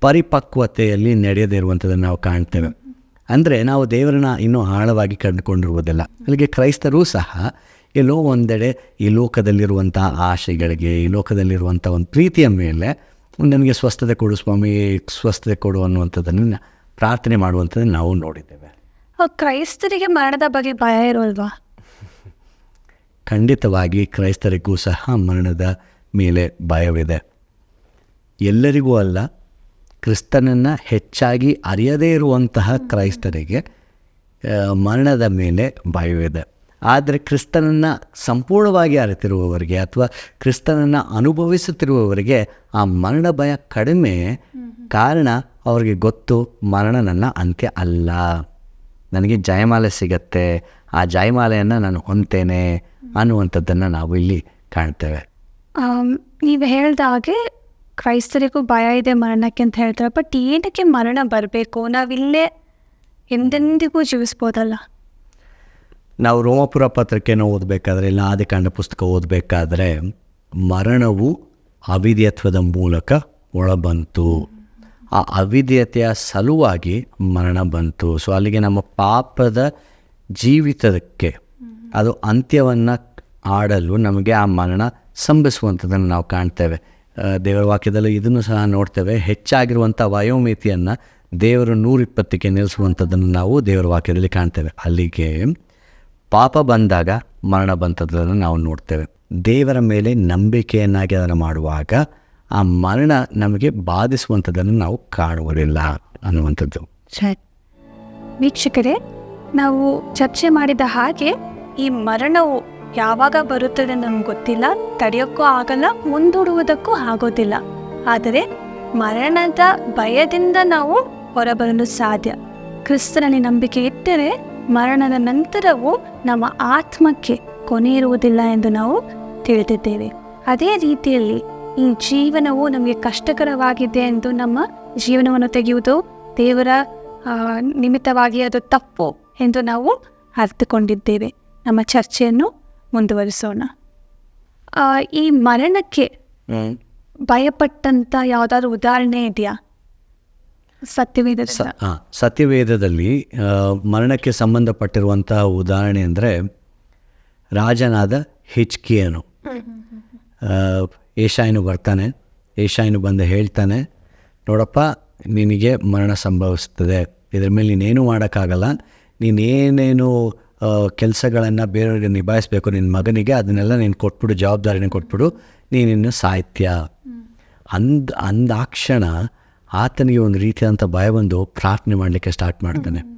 ಪರಿಪಕ್ವತೆಯಲ್ಲಿ ನಡೆಯದೇ ಇರುವಂಥದ್ದನ್ನು ನಾವು ಕಾಣ್ತೇವೆ. ಅಂದರೆ ನಾವು ದೇವರನ್ನ ಇನ್ನೂ ಆಳವಾಗಿ ಕಂಡುಕೊಂಡಿರುವುದಿಲ್ಲ. ಅಲ್ಲಿಗೆ ಕ್ರೈಸ್ತರೂ ಸಹ ಎಲ್ಲೋ ಒಂದೆಡೆ ಈ ಲೋಕದಲ್ಲಿರುವಂಥ ಆಶೆಗಳಿಗೆ ಈ ಲೋಕದಲ್ಲಿರುವಂಥ ಒಂದು ಪ್ರೀತಿಯ ಮೇಲೆ ನನಗೆ ಸ್ವಸ್ಥತೆ ಕೊಡು ಸ್ವಾಮಿ ಸ್ವಸ್ಥತೆ ಕೊಡು ಅನ್ನುವಂಥದ್ದನ್ನು ಪ್ರಾರ್ಥನೆ ಮಾಡುವಂಥದ್ದನ್ನು ನಾವು ನೋಡಿದ್ದೇವೆ. ಕ್ರೈಸ್ತರಿಗೆ ಮರಣದ ಬಗ್ಗೆ ಭಯ ಇರೋಲ್ವಾ? ಖಂಡಿತವಾಗಿ ಕ್ರೈಸ್ತರಿಗೂ ಸಹ ಮರಣದ ಮೇಲೆ ಭಯವಿದೆ. ಎಲ್ಲರಿಗೂ ಅಲ್ಲ ಕ್ರಿಸ್ತನನ್ನು ಹೆಚ್ಚಾಗಿ ಅರಿಯದೇ ಇರುವಂತಹ ಕ್ರೈಸ್ತರಿಗೆ ಮರಣದ ಮೇಲೆ ಭಯವಿದೆ ಆದರೆ ಕ್ರಿಸ್ತನನ್ನು ಸಂಪೂರ್ಣವಾಗಿ ಅರಿತಿರುವವರಿಗೆ ಅಥವಾ ಕ್ರಿಸ್ತನನ್ನು ಅನುಭವಿಸುತ್ತಿರುವವರಿಗೆ ಆ ಮರಣ ಭಯ ಕಡಿಮೆ ಕಾರಣ ಅವರಿಗೆ ಗೊತ್ತು ಮರಣ ನನ್ನ ಅಂತ್ಯ ಅಲ್ಲ. ನನಗೆ ಜಯಮಾಲೆ ಸಿಗತ್ತೆ, ಆ ಜಯಮಾಲೆಯನ್ನು ನಾನು ಹೊಂತೇನೆ ಅನ್ನುವಂಥದ್ದನ್ನು ನಾವು ಇಲ್ಲಿ ಕಾಣ್ತೇವೆ. ನೀವು ಹೇಳಿದ ಹಾಗೆ ಕ್ರೈಸ್ತರಿಗೂ ಭಯ ಇದೆ ಮರಣಕ್ಕೆ ಅಂತ ಹೇಳ್ತಾರೆ. ಬಟ್ ಏನಕ್ಕೆ ಮರಣ ಬರಬೇಕು? ನಾವಿಲ್ಲೇ ಎಂದೆಂದಿಗೂ ಜೀವಿಸ್ಬೋದಲ್ಲ. ನಾವು ರೋಮಪುರ ಪತ್ರಿಕೆನ ಓದಬೇಕಾದ್ರೆ, ಇಲ್ಲ ಆದಿಕಾಂಡ ಪುಸ್ತಕ ಓದಬೇಕಾದ್ರೆ, ಮರಣವು ಅವಿದ್ಯತ್ವದ ಮೂಲಕ ಒಳಬಂತು. ಆ ಅವಿದ್ಯತೆಯ ಸಲುವಾಗಿ ಮರಣ ಬಂತು. ಸೊ ಅಲ್ಲಿಗೆ ನಮ್ಮ ಪಾಪದ ಜೀವಿತಕ್ಕೆ ಅದು ಅಂತ್ಯವನ್ನು ಆಡಲು ನಮಗೆ ಆ ಮರಣ ಸಂಭವಿಸುವಂಥದ್ದನ್ನು ನಾವು ಕಾಣ್ತೇವೆ. ದೇವರ ವಾಕ್ಯದಲ್ಲಿ ಇದನ್ನು ಸಹ ನೋಡ್ತೇವೆ. ಹೆಚ್ಚಾಗಿರುವಂಥ ವಯೋಮಿತಿಯನ್ನು ದೇವರು ನೂರಿಪ್ಪತ್ತಕ್ಕೆ ನಿಲ್ಲಿಸುವಂಥದ್ದನ್ನು ನಾವು ದೇವರ ವಾಕ್ಯದಲ್ಲಿ ಕಾಣ್ತೇವೆ. ಅಲ್ಲಿಗೆ ಪಾಪ ಬಂದಾಗ ಮರಣ ಬಂಥದ್ದನ್ನು ನಾವು ನೋಡ್ತೇವೆ. ದೇವರ ಮೇಲೆ ನಂಬಿಕೆಯನ್ನಾಗಿ ಅದನ್ನು ಮಾಡುವಾಗ ಆ ಮರಣ ನಮಗೆ ಬಾಧಿಸುವಂಥದ್ದನ್ನು ನಾವು ಕಾಣುವುದಿಲ್ಲ ಅನ್ನುವಂಥದ್ದು. ವೀಕ್ಷಕರೇ, ನಾವು ಚರ್ಚೆ ಮಾಡಿದ ಹಾಗೆ ಈ ಮರಣವು ಯಾವಾಗ ಬರುತ್ತದೆ ನಮ್ಗೆ ಗೊತ್ತಿಲ್ಲ, ತಡೆಯೋಕ್ಕೂ ಆಗಲ್ಲ, ಮುಂದೂಡುವುದಕ್ಕೂ ಆಗೋದಿಲ್ಲ. ಆದರೆ ಮರಣದ ಭಯದಿಂದ ನಾವು ಹೊರಬರಲು ಸಾಧ್ಯ. ಕ್ರಿಸ್ತನಲ್ಲಿ ನಂಬಿಕೆ ಇಟ್ಟರೆ ಮರಣದ ನಂತರವೂ ನಮ್ಮ ಆತ್ಮಕ್ಕೆ ಕೊನೆ ಇರುವುದಿಲ್ಲ ಎಂದು ನಾವು ತಿಳಿದಿದ್ದೇವೆ. ಅದೇ ರೀತಿಯಲ್ಲಿ ಈ ಜೀವನವು ನಮಗೆ ಕಷ್ಟಕರವಾಗಿದೆ ಎಂದು ನಮ್ಮ ಜೀವನವನ್ನು ತೆಗೆಯುವುದು ದೇವರ ನಿಮಿತ್ತವಾಗಿ ಅದು ತಪ್ಪು ಎಂದು ನಾವು ಅರ್ಥಕೊಂಡಿದ್ದೇವೆ ನಮ್ಮ ಚರ್ಚೆಯನ್ನು ಮುಂದುವರಿಸೋಣ. ಈ ಮರಣಕ್ಕೆ ಭಯಪಟ್ಟಂತ ಯಾವುದಾದ್ರು ಉದಾಹರಣೆ ಇದೆಯಾ? ಸತ್ಯವೇದ ಸತ್ಯವೇದದಲ್ಲಿ ಮರಣಕ್ಕೆ ಸಂಬಂಧಪಟ್ಟಿರುವಂತಹ ಉದಾಹರಣೆ ಅಂದರೆ ರಾಜನಾದ ಹಿಚ್ಕಿಯನು ಏಷಾಯನು ಬರ್ತಾನೆ ಏಷಾಯನು ಬಂದು ಹೇಳ್ತಾನೆ ನೋಡಪ್ಪ ನಿನಗೆ ಮರಣ ಸಂಭವಿಸ್ತದೆ. ಇದ್ರ ಮೇಲೆ ನೀನೇನು ಮಾಡೋಕ್ಕಾಗಲ್ಲ ನೀನೇನೇನು ಕೆಲಸಗಳನ್ನು ಬೇರೆಯವ್ರಿಗೆ ನಿಭಾಯಿಸಬೇಕು. ನಿನ್ನ ಮಗನಿಗೆ ಅದನ್ನೆಲ್ಲ ನೀನು ಕೊಟ್ಬಿಡು, ಜವಾಬ್ದಾರಿನ ಕೊಟ್ಬಿಡು. ನೀನಿನ್ನು ಸಾಹಿತ್ಯ. ಆ ಅಂದಾಕ್ಷಣ ಆತನಿಗೆ ಒಂದು ರೀತಿಯಾದಂಥ ಭಯ ಬಂದು ಪ್ರಾರ್ಥನೆ ಮಾಡಲಿಕ್ಕೆ ಸ್ಟಾರ್ಟ್ ಮಾಡ್ತಾನೆ.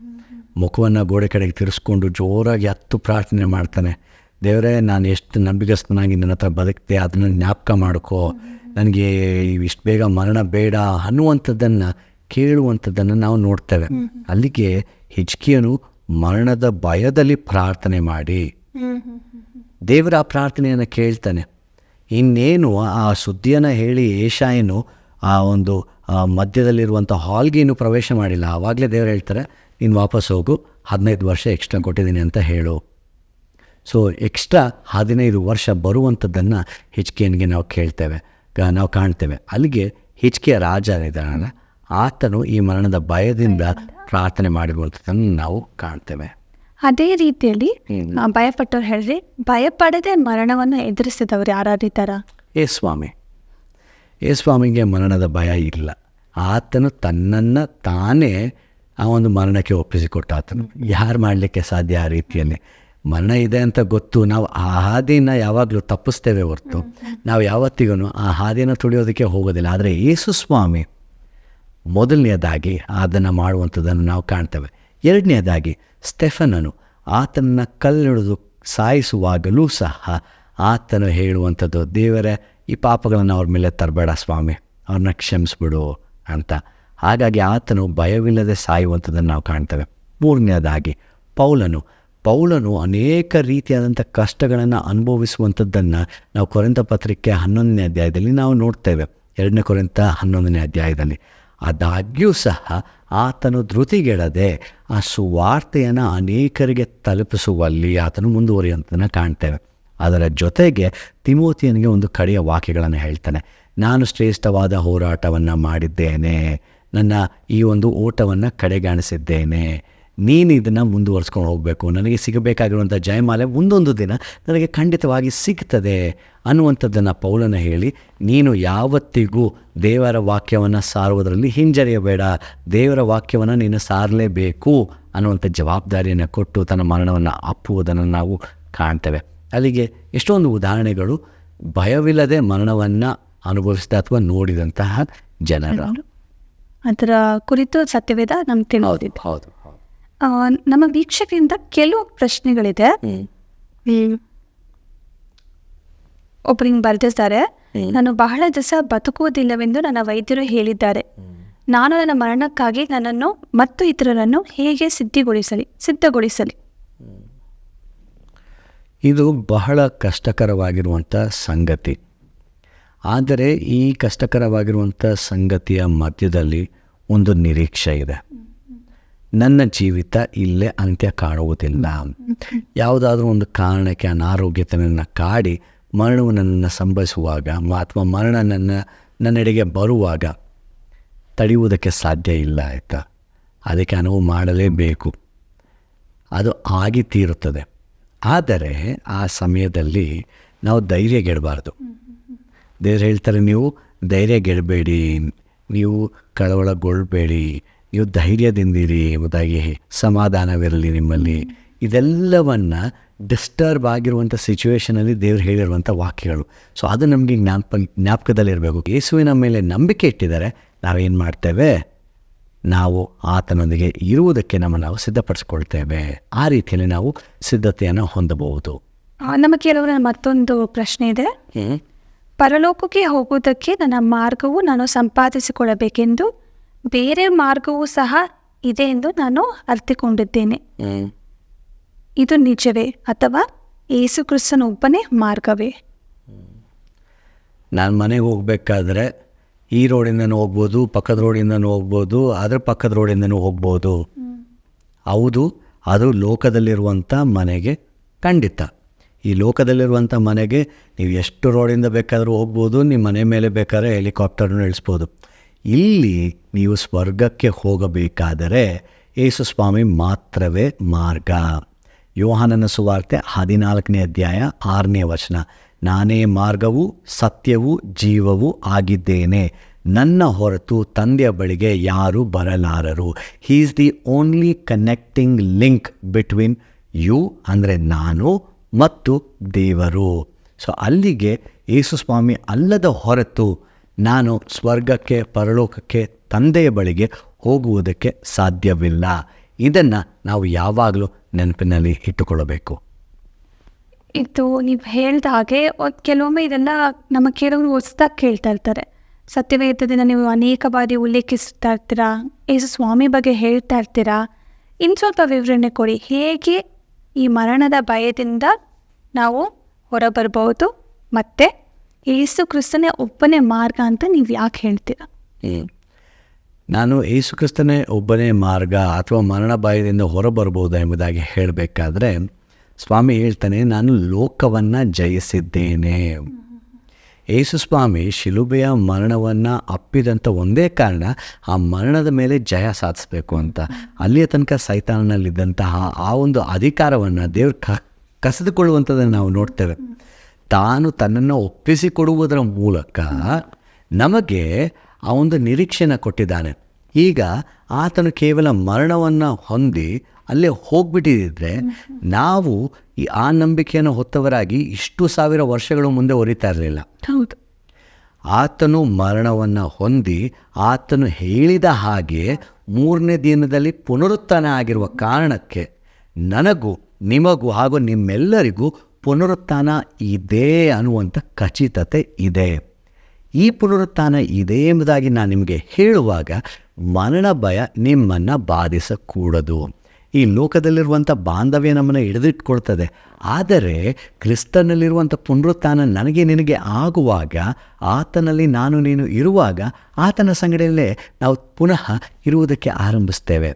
ಮುಖವನ್ನು ಗೋಡೆ ಕಡೆಗೆ ತಿರ್ಸ್ಕೊಂಡು ಜೋರಾಗಿ ಹತ್ತು ಪ್ರಾರ್ಥನೆ ಮಾಡ್ತಾನೆ. ದೇವರೇ, ನಾನು ಎಷ್ಟು ನಂಬಿಗಸ್ತನಾಗಿ ನನ್ನ ಹತ್ರ ಬದುಕ್ತೆ ಅದನ್ನು ಜ್ಞಾಪಕ ಮಾಡ್ಕೋ. ನನಗೆ ಇಷ್ಟು ಬೇಗ ಮರಣ ಬೇಡ ಅನ್ನುವಂಥದ್ದನ್ನು ಕೇಳುವಂಥದ್ದನ್ನು ನಾವು ನೋಡ್ತೇವೆ. ಅಲ್ಲಿಗೆ ಹಿಚ್ಕಿಯನು ಮರಣದ ಭಯದಲ್ಲಿ ಪ್ರಾರ್ಥನೆ ಮಾಡಿ. ದೇವರ ಆ ಪ್ರಾರ್ಥನೆಯನ್ನು ಕೇಳ್ತಾನೆ. ಇನ್ನೇನು ಆ ಸುದ್ದಿಯನ್ನು ಹೇಳಿ ಏಷಾಯನು ಆ ಒಂದು ಮಧ್ಯದಲ್ಲಿರುವಂಥ ಹಾಲ್ಗೆ ಇನ್ನೂ ಪ್ರವೇಶ ಮಾಡಿಲ್ಲ. ಆವಾಗಲೇ ದೇವರು ಹೇಳ್ತಾರೆ, ನೀನು ವಾಪಸ್ ಹೋಗು, ಹದಿನೈದು ವರ್ಷ ಎಕ್ಸ್ಟ್ರಾ ಕೊಟ್ಟಿದ್ದೀನಿ ಅಂತ ಹೇಳು. ಸೊ ಎಕ್ಸ್ಟ್ರಾ ಹದಿನೈದು ವರ್ಷ ಬರುವಂಥದ್ದನ್ನು ಹಿಚ್ಕಿಯನ್ಗೆ ನಾವು ಕೇಳ್ತೇವೆ ನಾವು ಕಾಣ್ತೇವೆ. ಅಲ್ಲಿಗೆ ಹಿಚ್ಕಿಯ ರಾಜ ಇದ್ದಾನಲ್ಲ, ಆತನು ಈ ಮರಣದ ಭಯದಿಂದ ಪ್ರಾರ್ಥನೆ ಮಾಡಿರುವಂಥದ್ದನ್ನು ನಾವು ಕಾಣ್ತೇವೆ. ಅದೇ ರೀತಿಯಲ್ಲಿ ಭಯಪಟ್ಟವ್ರು ಹೇಳ್ರಿ ಭಯಪಡದೆ ಮರಣವನ್ನು ಎದುರಿಸಿದವರು ಯಾರಾದಿತರ ಏ ಸ್ವಾಮಿ ಏ ಸ್ವಾಮಿಗೆ ಮರಣದ ಭಯ ಇಲ್ಲ. ಆತನು ತನ್ನನ್ನು ತಾನೇ ಆ ಒಂದು ಮರಣಕ್ಕೆ ಒಪ್ಪಿಸಿಕೊಟ್ಟ ಆತನು. ಯಾರು ಮಾಡಲಿಕ್ಕೆ ಸಾಧ್ಯ ಆ ರೀತಿಯಲ್ಲಿ? ಮರಣ ಇದೆ ಅಂತ ಗೊತ್ತು. ನಾವು ಆ ಹಾದಿನ ಯಾವಾಗಲೂ ತಪ್ಪಿಸ್ತೇವೆ ಹೊರತು. ನಾವು ಯಾವತ್ತಿಗೂ ಆ ಹಾದಿನ ತುಳಿಯೋದಕ್ಕೆ ಹೋಗೋದಿಲ್ಲ. ಆದರೆ ಯೇಸು ಸ್ವಾಮಿ ಮೊದಲನೆಯದಾಗಿ ಅದನ್ನು ಮಾಡುವಂಥದ್ದನ್ನು ನಾವು ಕಾಣ್ತೇವೆ. ಎರಡನೆಯದಾಗಿ ಸ್ಟೆಫನನು ಆತನನ್ನು ಕಲ್ಲಿಡಿದು ಸಾಯಿಸುವಾಗಲೂ ಸಹ ಆತನು ಹೇಳುವಂಥದ್ದು, ದೇವರೇ, ಈ ಪಾಪಗಳನ್ನು ಅವ್ರ ಮೇಲೆ ತರಬೇಡ ಸ್ವಾಮಿ, ಅವ್ರನ್ನ ಕ್ಷಮಿಸ್ಬಿಡು ಅಂತ. ಹಾಗಾಗಿ ಆತನು ಭಯವಿಲ್ಲದೆ ಸಾಯುವಂಥದ್ದನ್ನು ನಾವು ಕಾಣ್ತೇವೆ. ಮೂರನೆಯದಾಗಿ ಪೌಲನು ಪೌಲನು ಅನೇಕ ರೀತಿಯಾದಂಥ ಕಷ್ಟಗಳನ್ನು ಅನುಭವಿಸುವಂಥದ್ದನ್ನು ನಾವು ಕೊರೆಂತ ಪತ್ರಿಕೆ ಹನ್ನೊಂದನೇ ಅಧ್ಯಾಯದಲ್ಲಿ ನಾವು ನೋಡ್ತೇವೆ. ಎರಡನೇ ಕೊರೆಂತ ಹನ್ನೊಂದನೇ ಅಧ್ಯಾಯದಲ್ಲಿ ಆದಾಗ್ಯೂ ಸಹ ಆತನು ಧೃತಿಗೆಡದೆ ಆ ಸುವಾರ್ತೆಯನ್ನು ಅನೇಕರಿಗೆ ತಲುಪಿಸುವಲ್ಲಿ ಆತನು ಮುಂದುವರಿಯುವಂಥದ್ದನ್ನು ಕಾಣ್ತೇವೆ. ಅದರ ಜೊತೆಗೆ ತಿಮೋತಿಯನಿಗೆ ಒಂದು ಕಡೆಯ ವಾಕ್ಯಗಳನ್ನು ಹೇಳ್ತಾನೆ. ನಾನು ಶ್ರೇಷ್ಠವಾದ ಹೋರಾಟವನ್ನು ಮಾಡಿದ್ದೇನೆ. ನನ್ನ ಈ ಒಂದು ಓಟವನ್ನು ಕಡೆಗಾಣಿಸಿದ್ದೇನೆ. ನೀನು ಇದನ್ನು ಮುಂದುವರ್ಸ್ಕೊಂಡು ಹೋಗಬೇಕು. ನನಗೆ ಸಿಗಬೇಕಾಗಿರುವಂಥ ಜಯಮಾಲೆ ಮುಂದೊಂದು ದಿನ ನನಗೆ ಖಂಡಿತವಾಗಿ ಸಿಗ್ತದೆ ಅನ್ನುವಂಥದ್ದನ್ನು ಪೌಲನ ಹೇಳಿ ನೀನು ಯಾವತ್ತಿಗೂ ದೇವರ ವಾಕ್ಯವನ್ನು ಸಾರುವುದರಲ್ಲಿ ಹಿಂಜರಿಯಬೇಡ. ದೇವರ ವಾಕ್ಯವನ್ನು ನೀನು ಸಾರಲೇಬೇಕು ಅನ್ನುವಂಥ ಜವಾಬ್ದಾರಿಯನ್ನು ಕೊಟ್ಟು ತನ್ನ ಮರಣವನ್ನು ಅಪ್ಪುವುದನ್ನು ನಾವು ಕಾಣ್ತೇವೆ. ಅಲ್ಲಿಗೆ ಎಷ್ಟೊಂದು ಉದಾಹರಣೆಗಳು. ಭಯವಿಲ್ಲದೆ ಮರಣವನ್ನು ಅನುಭವಿಸಿದ ಅಥವಾ ನೋಡಿದಂತಹ ಜನರ ಅದರ ಕುರಿತು ಸತ್ಯವೇದ ನಮ್ಗೆ ತಿಳಿದಿದೆ. ಹೌದು. ನಮ್ಮ ವೀಕ್ಷಕರಿಂದ ಕೆಲವು ಪ್ರಶ್ನೆಗಳಿದೆ. ಒಬ್ಬರಿಂಗ್ ಬರೆದಿದ್ದಾರೆ ನಾನು ಬಹಳ ದಿವಸ ಬದುಕುವುದಿಲ್ಲವೆಂದು ನನ್ನ ವೈದ್ಯರು ಹೇಳಿದ್ದಾರೆ. ನಾನು ನನ್ನ ಮರಣಕ್ಕಾಗಿ ನನ್ನನ್ನು ಮತ್ತು ಇತರರನ್ನು ಹೇಗೆ ಸಿದ್ಧಿಗೊಳಿಸಲಿ ಸಿದ್ಧಗೊಳಿಸಲಿ? ಇದು ಬಹಳ ಕಷ್ಟಕರವಾಗಿರುವಂಥ ಸಂಗತಿ. ಆದರೆ ಈ ಕಷ್ಟಕರವಾಗಿರುವಂಥ ಸಂಗತಿಯ ಮಧ್ಯದಲ್ಲಿ ಒಂದು ನಿರೀಕ್ಷೆ ಇದೆ. ನನ್ನ ಜೀವಿತ ಇಲ್ಲೇ ಅಂತ್ಯ ಕಾಣುವುದಿಲ್ಲ. ಯಾವುದಾದ್ರೂ ಒಂದು ಕಾರಣಕ್ಕೆ ಅನಾರೋಗ್ಯತನನ್ನು ಕಾಡಿ ಮರಣವು ನನ್ನನ್ನು ಸಂಭವಿಸುವಾಗ ಅಥವಾ ಮರಣ ನನ್ನ ನನ್ನೆಡೆಗೆ ಬರುವಾಗ ತಡೆಯುವುದಕ್ಕೆ ಸಾಧ್ಯ ಇಲ್ಲ ಆಯಿತಾ? ಅದಕ್ಕೆ ಅನುವು ಮಾಡಲೇಬೇಕು. ಅದು ಆಗಿ ತೀರುತ್ತದೆ. ಆದರೆ ಆ ಸಮಯದಲ್ಲಿ ನಾವು ಧೈರ್ಯಗೆಡಬಾರ್ದು ದೇವ್ರು ಹೇಳ್ತಾರೆ, ನೀವು ಧೈರ್ಯಗೆಡಬೇಡಿ ನೀವು ಕಳವಳಗೊಳ್ಬೇಡಿ ನೀವು ಧೈರ್ಯದಿಂದಿರಿ ಎಂಬುದಾಗಿ ಸಮಾಧಾನವಿರಲಿ ನಿಮ್ಮಲ್ಲಿ. ಇದೆಲ್ಲವನ್ನು ಡಿಸ್ಟರ್ಬ್ ಆಗಿರುವಂಥ ಸಿಚುವೇಷನಲ್ಲಿ ದೇವ್ರು ಹೇಳಿರುವಂಥ ವಾಕ್ಯಗಳು. ಸೊ ಅದು ನಮಗೆ ಜ್ಞಾಪಕ ಜ್ಞಾಪಕದಲ್ಲಿರಬೇಕು. ಯೇಸುವಿನ ಮೇಲೆ ನಂಬಿಕೆ ಇಟ್ಟಿದ್ದಾರೆ. ನಾವೇನು ಮಾಡ್ತೇವೆ? ನಾವು ಆತನೊಂದಿಗೆ ಇರುವುದಕ್ಕೆ ನಮ್ಮನ್ನು ನಾವು ಸಿದ್ಧಪಡಿಸ್ಕೊಳ್ತೇವೆ. ಆ ರೀತಿಯಲ್ಲಿ ನಾವು ಸಿದ್ಧತೆಯನ್ನು ಹೊಂದಬಹುದು. ನಮ್ಮ ಕೆಲವರ ಮತ್ತೊಂದು ಪ್ರಶ್ನೆ ಇದೆ. ಪರಲೋಕಕ್ಕೆ ಹೋಗುವುದಕ್ಕೆ ನನ್ನ ಮಾರ್ಗವು ನಾನು ಸಂಪಾದಿಸಿಕೊಳ್ಳಬೇಕೆಂದು ಬೇರೆ ಮಾರ್ಗವೂ ಸಹ ಇದೆ ಎಂದು ನಾನು ಅರ್ಥಿಕೊಂಡಿದ್ದೇನೆ ಇದು ನಿಜವೇ ಅಥವಾ ಯೇಸು ಕ್ರಿಸ್ತನ ಒಬ್ಬನೇ ಮಾರ್ಗವೇ? ನಾನು ಮನೆಗೆ ಹೋಗಬೇಕಾದ್ರೆ ಈ ರೋಡಿಂದನೂ ಹೋಗ್ಬೋದು ಪಕ್ಕದ ರೋಡಿಂದನೂ ಹೋಗ್ಬೋದು ಅದ್ರ ಪಕ್ಕದ ರೋಡಿಂದನೂ ಹೋಗ್ಬೋದು. ಹೌದು ಅದು ಲೋಕದಲ್ಲಿರುವಂಥ ಮನೆಗೆ ಖಂಡಿತ. ಈ ಲೋಕದಲ್ಲಿರುವಂಥ ಮನೆಗೆ ನೀವು ಎಷ್ಟು ರೋಡಿಂದ ಬೇಕಾದರೂ ಹೋಗ್ಬೋದು ನಿಮ್ಮ ಮನೆ ಮೇಲೆ ಬೇಕಾದ್ರೆ ಹೆಲಿಕಾಪ್ಟರ್ನ ಇಳಿಸ್ಬೋದು. ಇಲ್ಲಿ ನೀವು ಸ್ವರ್ಗಕ್ಕೆ ಹೋಗಬೇಕಾದರೆ ಯೇಸು ಸ್ವಾಮಿ ಮಾತ್ರವೇ ಮಾರ್ಗ. ಯೋಹಾನನ ಸುವಾರ್ತೆ ಹದಿನಾಲ್ಕನೇ ಅಧ್ಯಾಯ ಆರನೇ ವಚನ. ನಾನೇ ಮಾರ್ಗವು ಸತ್ಯವೂ ಜೀವವೂ ಆಗಿದ್ದೇನೆ. ನನ್ನ ಹೊರತು ತಂದೆಯ ಬಳಿಗೆ ಯಾರೂ ಬರಲಾರರು. He is the only connecting link between you ಅಂದರೆ ನಾನು ಮತ್ತು ದೇವರು. ಸೊ ಅಲ್ಲಿಗೆ ಯೇಸು ಸ್ವಾಮಿ ಅಲ್ಲದ ಹೊರತು ನಾನು ಸ್ವರ್ಗಕ್ಕೆ, ಪರಲೋಕಕ್ಕೆ, ತಂದೆಯ ಬಳಿಗೆ ಹೋಗುವುದಕ್ಕೆ ಸಾಧ್ಯವಿಲ್ಲ. ಇದನ್ನು ನಾವು ಯಾವಾಗಲೂ ನೆನಪಿನಲ್ಲಿ ಇಟ್ಟುಕೊಳ್ಳಬೇಕು. ಇದು ನೀವು ಹೇಳಿದ ಹಾಗೆ ಕೆಲವೊಮ್ಮೆ ಇದೆಲ್ಲ ನಮ್ಮ ಕೆಲವರು ಹೊಸ್ದಾಗಿ ಕೇಳ್ತಾ ಇರ್ತಾರೆ. ಸತ್ಯವೇದದಿಂದ ನೀವು ಅನೇಕ ಬಾರಿ ಉಲ್ಲೇಖಿಸ್ತಾ ಇರ್ತೀರಾ ಯೇಸು ಸ್ವಾಮಿ ಬಗ್ಗೆ ಹೇಳ್ತಾ ಇರ್ತೀರಾ ಇನ್ನು ಸ್ವಲ್ಪ ವಿವರಣೆ ಕೊಡಿ. ಹೇಗೆ ಈ ಮರಣದ ಭಯದಿಂದ ನಾವು ಹೊರಬರ್ಬೋದು ಮತ್ತು ಯೇಸು ಕ್ರಿಸ್ತನೇ ಒಬ್ಬನೇ ಮಾರ್ಗ ಅಂತ ನೀವು ಯಾಕೆ ಹೇಳ್ತೀರಾ? ನಾನು ಏಸು ಕ್ರಿಸ್ತನೇ ಒಬ್ಬನೇ ಮಾರ್ಗ ಅಥವಾ ಮರಣ ಬಾಯದಿಂದ ಹೊರಬರ್ಬೋದಾ ಎಂಬುದಾಗಿ ಹೇಳಬೇಕಾದ್ರೆ, ಸ್ವಾಮಿ ಹೇಳ್ತಾನೆ, ನಾನು ಲೋಕವನ್ನು ಜಯಿಸಿದ್ದೇನೆ. ಯೇಸು ಸ್ವಾಮಿ ಶಿಲುಬೆಯ ಮರಣವನ್ನು ಅಪ್ಪಿದಂಥ ಒಂದೇ ಕಾರಣ, ಆ ಮರಣದ ಮೇಲೆ ಜಯ ಸಾಧಿಸಬೇಕು ಅಂತ. ಅಲ್ಲಿಯ ತನಕ ಸೈತಾನಲ್ಲಿದ್ದಂತಹ ಆ ಒಂದು ಅಧಿಕಾರವನ್ನು ದೇವ್ರು ಕ ಕಸಿದುಕೊಳ್ಳುವಂಥದ್ದನ್ನು ನಾವು ನೋಡ್ತೇವೆ. ತಾನು ತನ್ನನ್ನು ಒಪ್ಪಿಸಿಕೊಡುವುದರ ಮೂಲಕ ನಮಗೆ ಆ ಒಂದು ನಿರೀಕ್ಷೆನ ಕೊಟ್ಟಿದ್ದಾನೆ. ಈಗ ಆತನು ಕೇವಲ ಮರಣವನ್ನು ಹೊಂದಿ ಅಲ್ಲೇ ಹೋಗ್ಬಿಟ್ಟಿದ್ದರೆ ನಾವು ಈ ಆ ನಂಬಿಕೆಯನ್ನು ಹೊತ್ತವರಾಗಿ ಇಷ್ಟು ಸಾವಿರ ವರ್ಷಗಳು ಮುಂದೆ ಒರಿತಾ ಇರಲಿಲ್ಲ. ಹೌದು. ಆತನು ಮರಣವನ್ನು ಹೊಂದಿ ಆತನು ಹೇಳಿದ ಹಾಗೆ ಮೂರನೇ ದಿನದಲ್ಲಿ ಪುನರುತ್ಥಾನ ಆಗಿರುವ ಕಾರಣಕ್ಕೆ ನನಗೂ ನಿಮಗೂ ಹಾಗೂ ನಿಮ್ಮೆಲ್ಲರಿಗೂ ಪುನರುತ್ಥಾನ ಇದೆ ಅನ್ನುವಂಥ ಖಚಿತತೆ ಇದೆ. ಈ ಪುನರುತ್ಥಾನ ಇದೆ ಎಂಬುದಾಗಿ ನಾನು ನಿಮಗೆ ಹೇಳುವಾಗ ಮರಣ ಭಯ ನಿಮ್ಮನ್ನು ಬಾಧಿಸಕೂಡದು. ಈ ಲೋಕದಲ್ಲಿರುವಂಥ ಬಾಂಧವ್ಯ ನಮ್ಮನ್ನು ಹಿಡಿದಿಟ್ಕೊಳ್ತದೆ. ಆದರೆ ಕ್ರಿಸ್ತನಲ್ಲಿರುವಂಥ ಪುನರುತ್ಥಾನ ನನಗೆ ನಿನಗೆ ಆಗುವಾಗ, ಆತನಲ್ಲಿ ನಾನು ನೀನು ಇರುವಾಗ, ಆತನ ಸಂಗಡಿಯಲ್ಲೇ ನಾವು ಪುನಃ ಇರುವುದಕ್ಕೆ ಆರಂಭಿಸ್ತೇವೆ.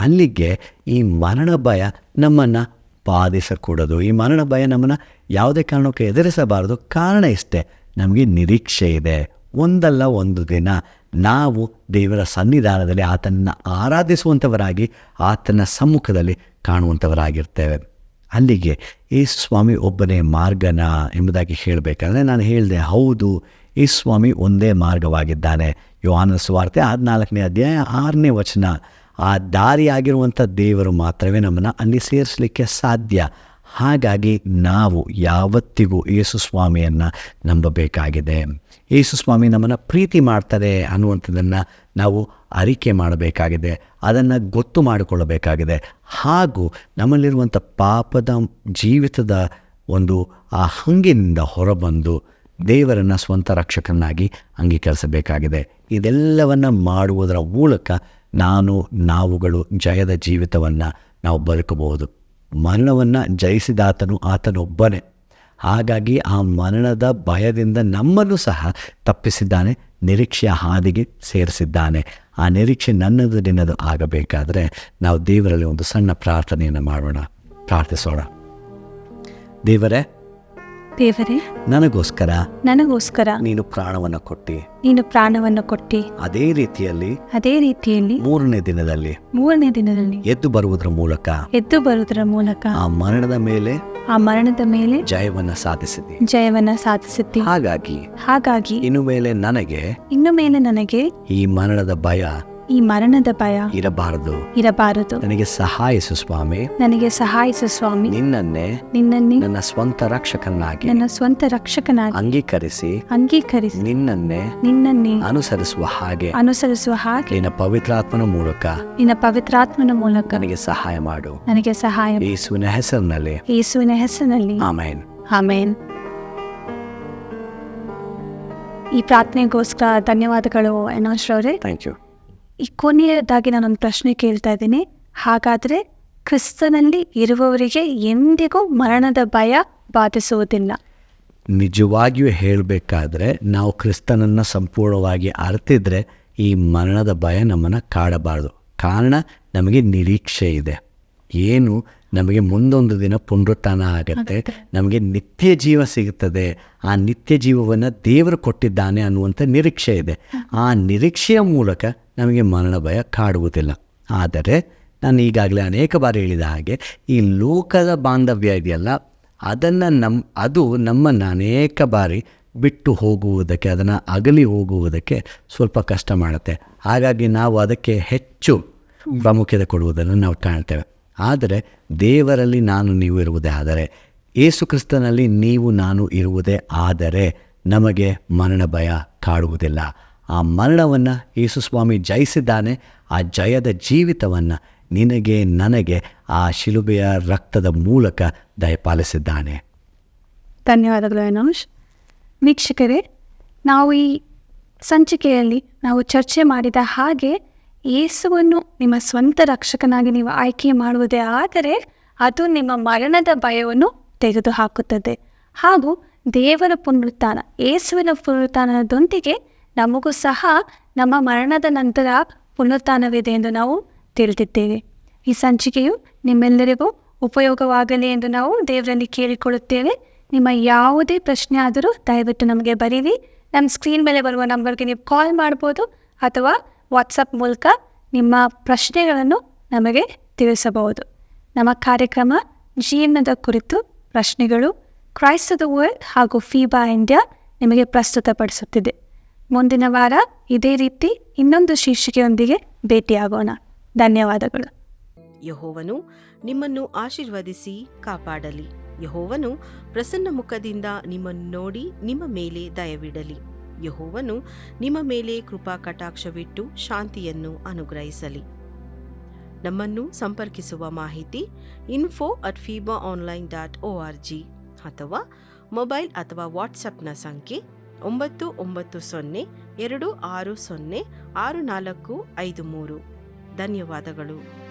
ಅಲ್ಲಿಗೆ ಈ ಮರಣ ಭಯ ನಮ್ಮನ್ನು ಬಾಧಿಸಕೂಡದು ಈ ಮರಣ ಭಯ ನಮ್ಮನ್ನು ಯಾವುದೇ ಕಾರಣಕ್ಕೆ ಎದುರಿಸಬಾರದು. ಕಾರಣ ಇಷ್ಟೇ, ನಮಗೆ ನಿರೀಕ್ಷೆ ಇದೆ. ಒಂದಲ್ಲ ಒಂದು ದಿನ ನಾವು ದೇವರ ಸನ್ನಿಧಾನದಲ್ಲಿ ಆತನನ್ನು ಆರಾಧಿಸುವಂಥವರಾಗಿ, ಆತನ ಸಮ್ಮುಖದಲ್ಲಿ ಕಾಣುವಂಥವರಾಗಿರ್ತೇವೆ. ಅಲ್ಲಿಗೆ ಈ ಸ್ವಾಮಿ ಒಬ್ಬನೇ ಮಾರ್ಗನ ಎಂಬುದಾಗಿ ಹೇಳಬೇಕಂದ್ರೆ, ನಾನು ಹೇಳಿದೆ, ಹೌದು, ಈ ಸ್ವಾಮಿ ಒಂದೇ ಮಾರ್ಗವಾಗಿದ್ದಾನೆ. ಯೋಹಾನ ಸ್ವಾರ್ಥೆ ಹದಿನಾಲ್ಕನೇ ಅಧ್ಯಾಯ ಆರನೇ ವಚನ. ಆ ದಾರಿಯಾಗಿರುವಂಥ ದೇವರು ಮಾತ್ರವೇ ನಮ್ಮನ್ನು ಅಲ್ಲಿ ಸೇರಿಸಲಿಕ್ಕೆ ಸಾಧ್ಯ. ಹಾಗಾಗಿ ನಾವು ಯಾವತ್ತಿಗೂ ಯೇಸು ಸ್ವಾಮಿಯನ್ನು ನಂಬಬೇಕಾಗಿದೆ. ಯೇಸು ಸ್ವಾಮಿ ನಮ್ಮನ್ನು ಪ್ರೀತಿ ಮಾಡ್ತಾರೆ ಅನ್ನುವಂಥದ್ದನ್ನು ನಾವು ಅರಿಕೆ ಮಾಡಬೇಕಾಗಿದೆ. ಅದನ್ನು ಗೊತ್ತು ಮಾಡಿಕೊಳ್ಳಬೇಕಾಗಿದೆ. ಹಾಗೂ ನಮ್ಮಲ್ಲಿರುವಂಥ ಪಾಪದ ಜೀವಿತದ ಒಂದು ಆ ಹಂಗಿನಿಂದ ಹೊರಬಂದು ದೇವರನ್ನು ಸ್ವಂತ ರಕ್ಷಕನಾಗಿ ಅಂಗೀಕರಿಸಬೇಕಾಗಿದೆ. ಇದೆಲ್ಲವನ್ನು ಮಾಡುವುದರ ಮೂಲಕ ನಾನು, ನಾವುಗಳು ಜಯದ ಜೀವಿತವನ್ನು ನಾವು ಬದುಕಬಹುದು. ಮರಣವನ್ನು ಜಯಿಸಿದಾತನು ಆತನೊಬ್ಬನೇ. ಹಾಗಾಗಿ ಆ ಮರಣದ ಭಯದಿಂದ ನಮ್ಮನ್ನು ಸಹ ತಪ್ಪಿಸಿದ್ದಾನೆ, ನಿರೀಕ್ಷೆಯ ಹಾದಿಗೆ ಸೇರಿಸಿದ್ದಾನೆ. ಆ ನಿರೀಕ್ಷೆ ನನ್ನದು, ನಿನ್ನದು ಆಗಬೇಕಾದರೆ ನಾವು ದೇವರಲ್ಲಿ ಒಂದು ಸಣ್ಣ ಪ್ರಾರ್ಥನೆಯನ್ನು ಮಾಡೋಣ. ಪ್ರಾರ್ಥಿಸೋಣ. ದೇವರೇ ದೇವರೇ ನನಗೋಸ್ಕರ ನನಗೋಸ್ಕರ ನೀನು ಪ್ರಾಣವನ್ನು ಕೊಟ್ಟಿ. ನೀನು ಪ್ರಾಣವನ್ನು ಕೊಟ್ಟಿ. ಅದೇ ರೀತಿಯಲ್ಲಿ ಅದೇ ರೀತಿಯಲ್ಲಿ ಮೂರನೇ ದಿನದಲ್ಲಿ ಮೂರನೇ ದಿನದಲ್ಲಿ ಎದ್ದು ಬರುವುದರ ಮೂಲಕ ಎದ್ದು ಬರುವುದರ ಮೂಲಕ ಆ ಮರಣದ ಮೇಲೆ ಆ ಮರಣದ ಮೇಲೆ ಜಯವನ್ನ ಸಾಧಿಸಿದೆ ಜಯವನ್ನ ಸಾಧಿಸುತ್ತಿ ಹಾಗಾಗಿ ಹಾಗಾಗಿ ಇನ್ನು ಮೇಲೆ ನನಗೆ ಇನ್ನು ಮೇಲೆ ನನಗೆ ಈ ಮರಣದ ಭಯ ಈ ಮರಣದ ಭಯ ಇರಬಾರದು. ಇರಬಾರದು. ನನಗೆ ಸಹಾಯಿಸು ಸ್ವಾಮಿ. ನನಗೆ ಸಹಾಯಿಸು ಸ್ವಾಮಿ. ನಿನ್ನನ್ನೇ ನಿನ್ನನ್ನೇ ನನ್ನ ಸ್ವಂತ ರಕ್ಷಕನಾಗಿ ನನ್ನ ಸ್ವಂತ ರಕ್ಷಕನಾಗಿ ಅಂಗೀಕರಿಸಿ ಅಂಗೀಕರಿಸಿ ನಿನ್ನನ್ನೇ ನಿನ್ನನ್ನೇ ಅನುಸರಿಸುವ ಹಾಗೆ ಅನುಸರಿಸುವ ಹಾಗೆ ನಿನ್ನ ಪವಿತ್ರಾತ್ಮನ ಮೂಲಕ ನಿನ್ನ ಪವಿತ್ರಾತ್ಮನ ಮೂಲಕ ನನಗೆ ಸಹಾಯ ಮಾಡು. ನನಗೆ ಸಹಾಯ ಯೇಸುವಿನ ಹೆಸರಿನಲ್ಲಿ. ಯೇಸುವಿನ ಹೆಸರಿನಲ್ಲಿ. ಆಮೇನ್. ಆಮೇನ್. ಈ ಪ್ರಾರ್ಥನೆಗೋಸ್ಕರ ಧನ್ಯವಾದಗಳು ಎನೋಶ್ರವ್ರೆ ಥ್ಯಾಂಕ್ ಯು. ಈ ಕೊನೆಯದಾಗಿ ನಾನೊಂದು ಪ್ರಶ್ನೆ ಕೇಳ್ತಾ ಇದ್ದೀನಿ. ಹಾಗಾದರೆ ಕ್ರಿಸ್ತನಲ್ಲಿ ಇರುವವರಿಗೆ ಎಂದಿಗೂ ಮರಣದ ಭಯ ಬಾಧಿಸುವುದಿಲ್ಲ. ನಿಜವಾಗಿಯೂ ಹೇಳಬೇಕಾದ್ರೆ ನಾವು ಕ್ರಿಸ್ತನನ್ನು ಸಂಪೂರ್ಣವಾಗಿ ಅರ್ತಿದ್ರೆ ಈ ಮರಣದ ಭಯ ನಮ್ಮನ್ನು ಕಾಡಬಾರ್ದು. ಕಾರಣ ನಮಗೆ ನಿರೀಕ್ಷೆ ಇದೆ ಏನು ನಮಗೆ ಮುಂದೊಂದು ದಿನ ಪುನರುತ್ಥಾನ ಆಗುತ್ತೆ. ನಮಗೆ ನಿತ್ಯ ಜೀವ ಸಿಗುತ್ತದೆ. ಆ ನಿತ್ಯ ಜೀವವನ್ನು ದೇವರು ಕೊಟ್ಟಿದ್ದಾನೆ ಅನ್ನುವಂಥ ನಿರೀಕ್ಷೆ ಇದೆ. ಆ ನಿರೀಕ್ಷೆಯ ಮೂಲಕ ನಮಗೆ ಮರಣ ಭಯ ಕಾಡುವುದಿಲ್ಲ. ಆದರೆ ನಾನು ಈಗಾಗಲೇ ಅನೇಕ ಬಾರಿ ಹೇಳಿದ ಹಾಗೆ ಈ ಲೋಕದ ಬಾಂಧವ್ಯ ಇದೆಯಲ್ಲ ಅದನ್ನು ನಮ್ಮ ಅದು ನಮ್ಮನ್ನು ಅನೇಕ ಬಾರಿ ಬಿಟ್ಟು ಹೋಗುವುದಕ್ಕೆ ಅದನ್ನು ಅಗಲಿ ಹೋಗುವುದಕ್ಕೆ ಸ್ವಲ್ಪ ಕಷ್ಟ ಮಾಡುತ್ತೆ. ಹಾಗಾಗಿ ನಾವು ಅದಕ್ಕೆ ಹೆಚ್ಚು ಪ್ರಾಮುಖ್ಯತೆ ಕೊಡುವುದನ್ನು ನಾವು ಕಾಣ್ತೇವೆ. ಆದರೆ ದೇವರಲ್ಲಿ ನಾನು ನೀವು ಇರುವುದೇ ಆದರೆ ಏಸು ಕ್ರಿಸ್ತನಲ್ಲಿ ನೀವು ನಾನು ಇರುವುದೇ ಆದರೆ ನಮಗೆ ಮರಣ ಭಯ ಕಾಡುವುದಿಲ್ಲ. ಆ ಮರಣವನ್ನು ಯೇಸುಸ್ವಾಮಿ ಜಯಿಸಿದ್ದಾನೆ, ಆ ಜಯದ ಜೀವಿತವನ್ನು ನಿನಗೆ ನನಗೆ ಆ ಶಿಲುಬೆಯ ರಕ್ತದ ಮೂಲಕ ದಯಪಾಲಿಸಿದ್ದಾನೆ. ಧನ್ಯವಾದಗಳು ಅನೋಷ್. ವೀಕ್ಷಕರೇ, ನಾವು ಈ ಸಂಚಿಕೆಯಲ್ಲಿ ನಾವು ಚರ್ಚೆ ಮಾಡಿದ ಹಾಗೆ ಯೇಸುವನ್ನು ನಿಮ್ಮ ಸ್ವಂತ ರಕ್ಷಕನಾಗಿ ನೀವು ಆಯ್ಕೆ ಮಾಡುವುದೇ ಆದರೆ ಅದು ನಿಮ್ಮ ಮರಣದ ಭಯವನ್ನು ತೆಗೆದುಹಾಕುತ್ತದೆ. ಹಾಗೂ ದೇವರ ಪುನರುತ್ಥಾನ ಯೇಸುವಿನ ಪುನರುತ್ಥಾನದೊಂದಿಗೆ ನಮಗೂ ಸಹ ನಮ್ಮ ಮರಣದ ನಂತರ ಪುನರುತ್ಥಾನವಿದೆ ಎಂದು ನಾವು ತಿಳಿದಿದ್ದೇವೆ. ಈ ಸಂಚಿಕೆಯು ನಿಮ್ಮೆಲ್ಲರಿಗೂ ಉಪಯೋಗವಾಗಲಿ ಎಂದು ನಾವು ದೇವರಲ್ಲಿ ಕೇಳಿಕೊಳ್ಳುತ್ತೇವೆ. ನಿಮ್ಮ ಯಾವುದೇ ಪ್ರಶ್ನೆ ಆದರೂ ದಯವಿಟ್ಟು ನಮಗೆ ಬರೀರಿ. ನಮ್ಮ ಸ್ಕ್ರೀನ್ ಮೇಲೆ ಬರುವ ನಂಬರ್ಗೆ ನೀವು ಕಾಲ್ ಮಾಡ್ಬೋದು ಅಥವಾ ವಾಟ್ಸಪ್ ಮೂಲಕ ನಿಮ್ಮ ಪ್ರಶ್ನೆಗಳನ್ನು ನಮಗೆ ತಿಳಿಸಬಹುದು. ನಮ್ಮ ಕಾರ್ಯಕ್ರಮ ಜೀವನದ ಕುರಿತು ಪ್ರಶ್ನೆಗಳು ಕ್ರೈಸ್ತ ವರ್ಲ್ಡ್ ಹಾಗೂ ಫೀಬಾ ಇಂಡಿಯಾ ನಿಮಗೆ ಪ್ರಸ್ತುತಪಡಿಸುತ್ತಿದೆ. ಮುಂದಿನ ವಾರ ಇದೇ ರೀತಿ ಇನ್ನೊಂದು ಶೀರ್ಷಿಕೆಯೊಂದಿಗೆ ಭೇಟಿಯಾಗೋಣ. ಧನ್ಯವಾದಗಳು. ಯಹೋವನು ನಿಮ್ಮನ್ನು ಆಶೀರ್ವದಿಸಿ ಕಾಪಾಡಲಿ. ಯಹೋವನು ಪ್ರಸನ್ನ ಮುಖದಿಂದ ನಿಮ್ಮನ್ನು ನೋಡಿ ನಿಮ್ಮ ಮೇಲೆ ದಯವಿಡಲಿ. ಯಹೋವನು ನಿಮ್ಮ ಮೇಲೆ ಕೃಪಾ ಕಟಾಕ್ಷವಿಟ್ಟು ಶಾಂತಿಯನ್ನು ಅನುಗ್ರಹಿಸಲಿ. ನಮ್ಮನ್ನು ಸಂಪರ್ಕಿಸುವ ಮಾಹಿತಿ info at FEBA online dot O R G ಅಥವಾ ಮೊಬೈಲ್ ಅಥವಾ ವಾಟ್ಸಪ್ನ ಸಂಖ್ಯೆ ಒಂಬತ್ತು ಒಂಬತ್ತು ಸೊನ್ನೆ ಎರಡು ಆರು ಸೊನ್ನೆ ಆರು ನಾಲ್ಕು ಐದು ಮೂರು ಧನ್ಯವಾದಗಳು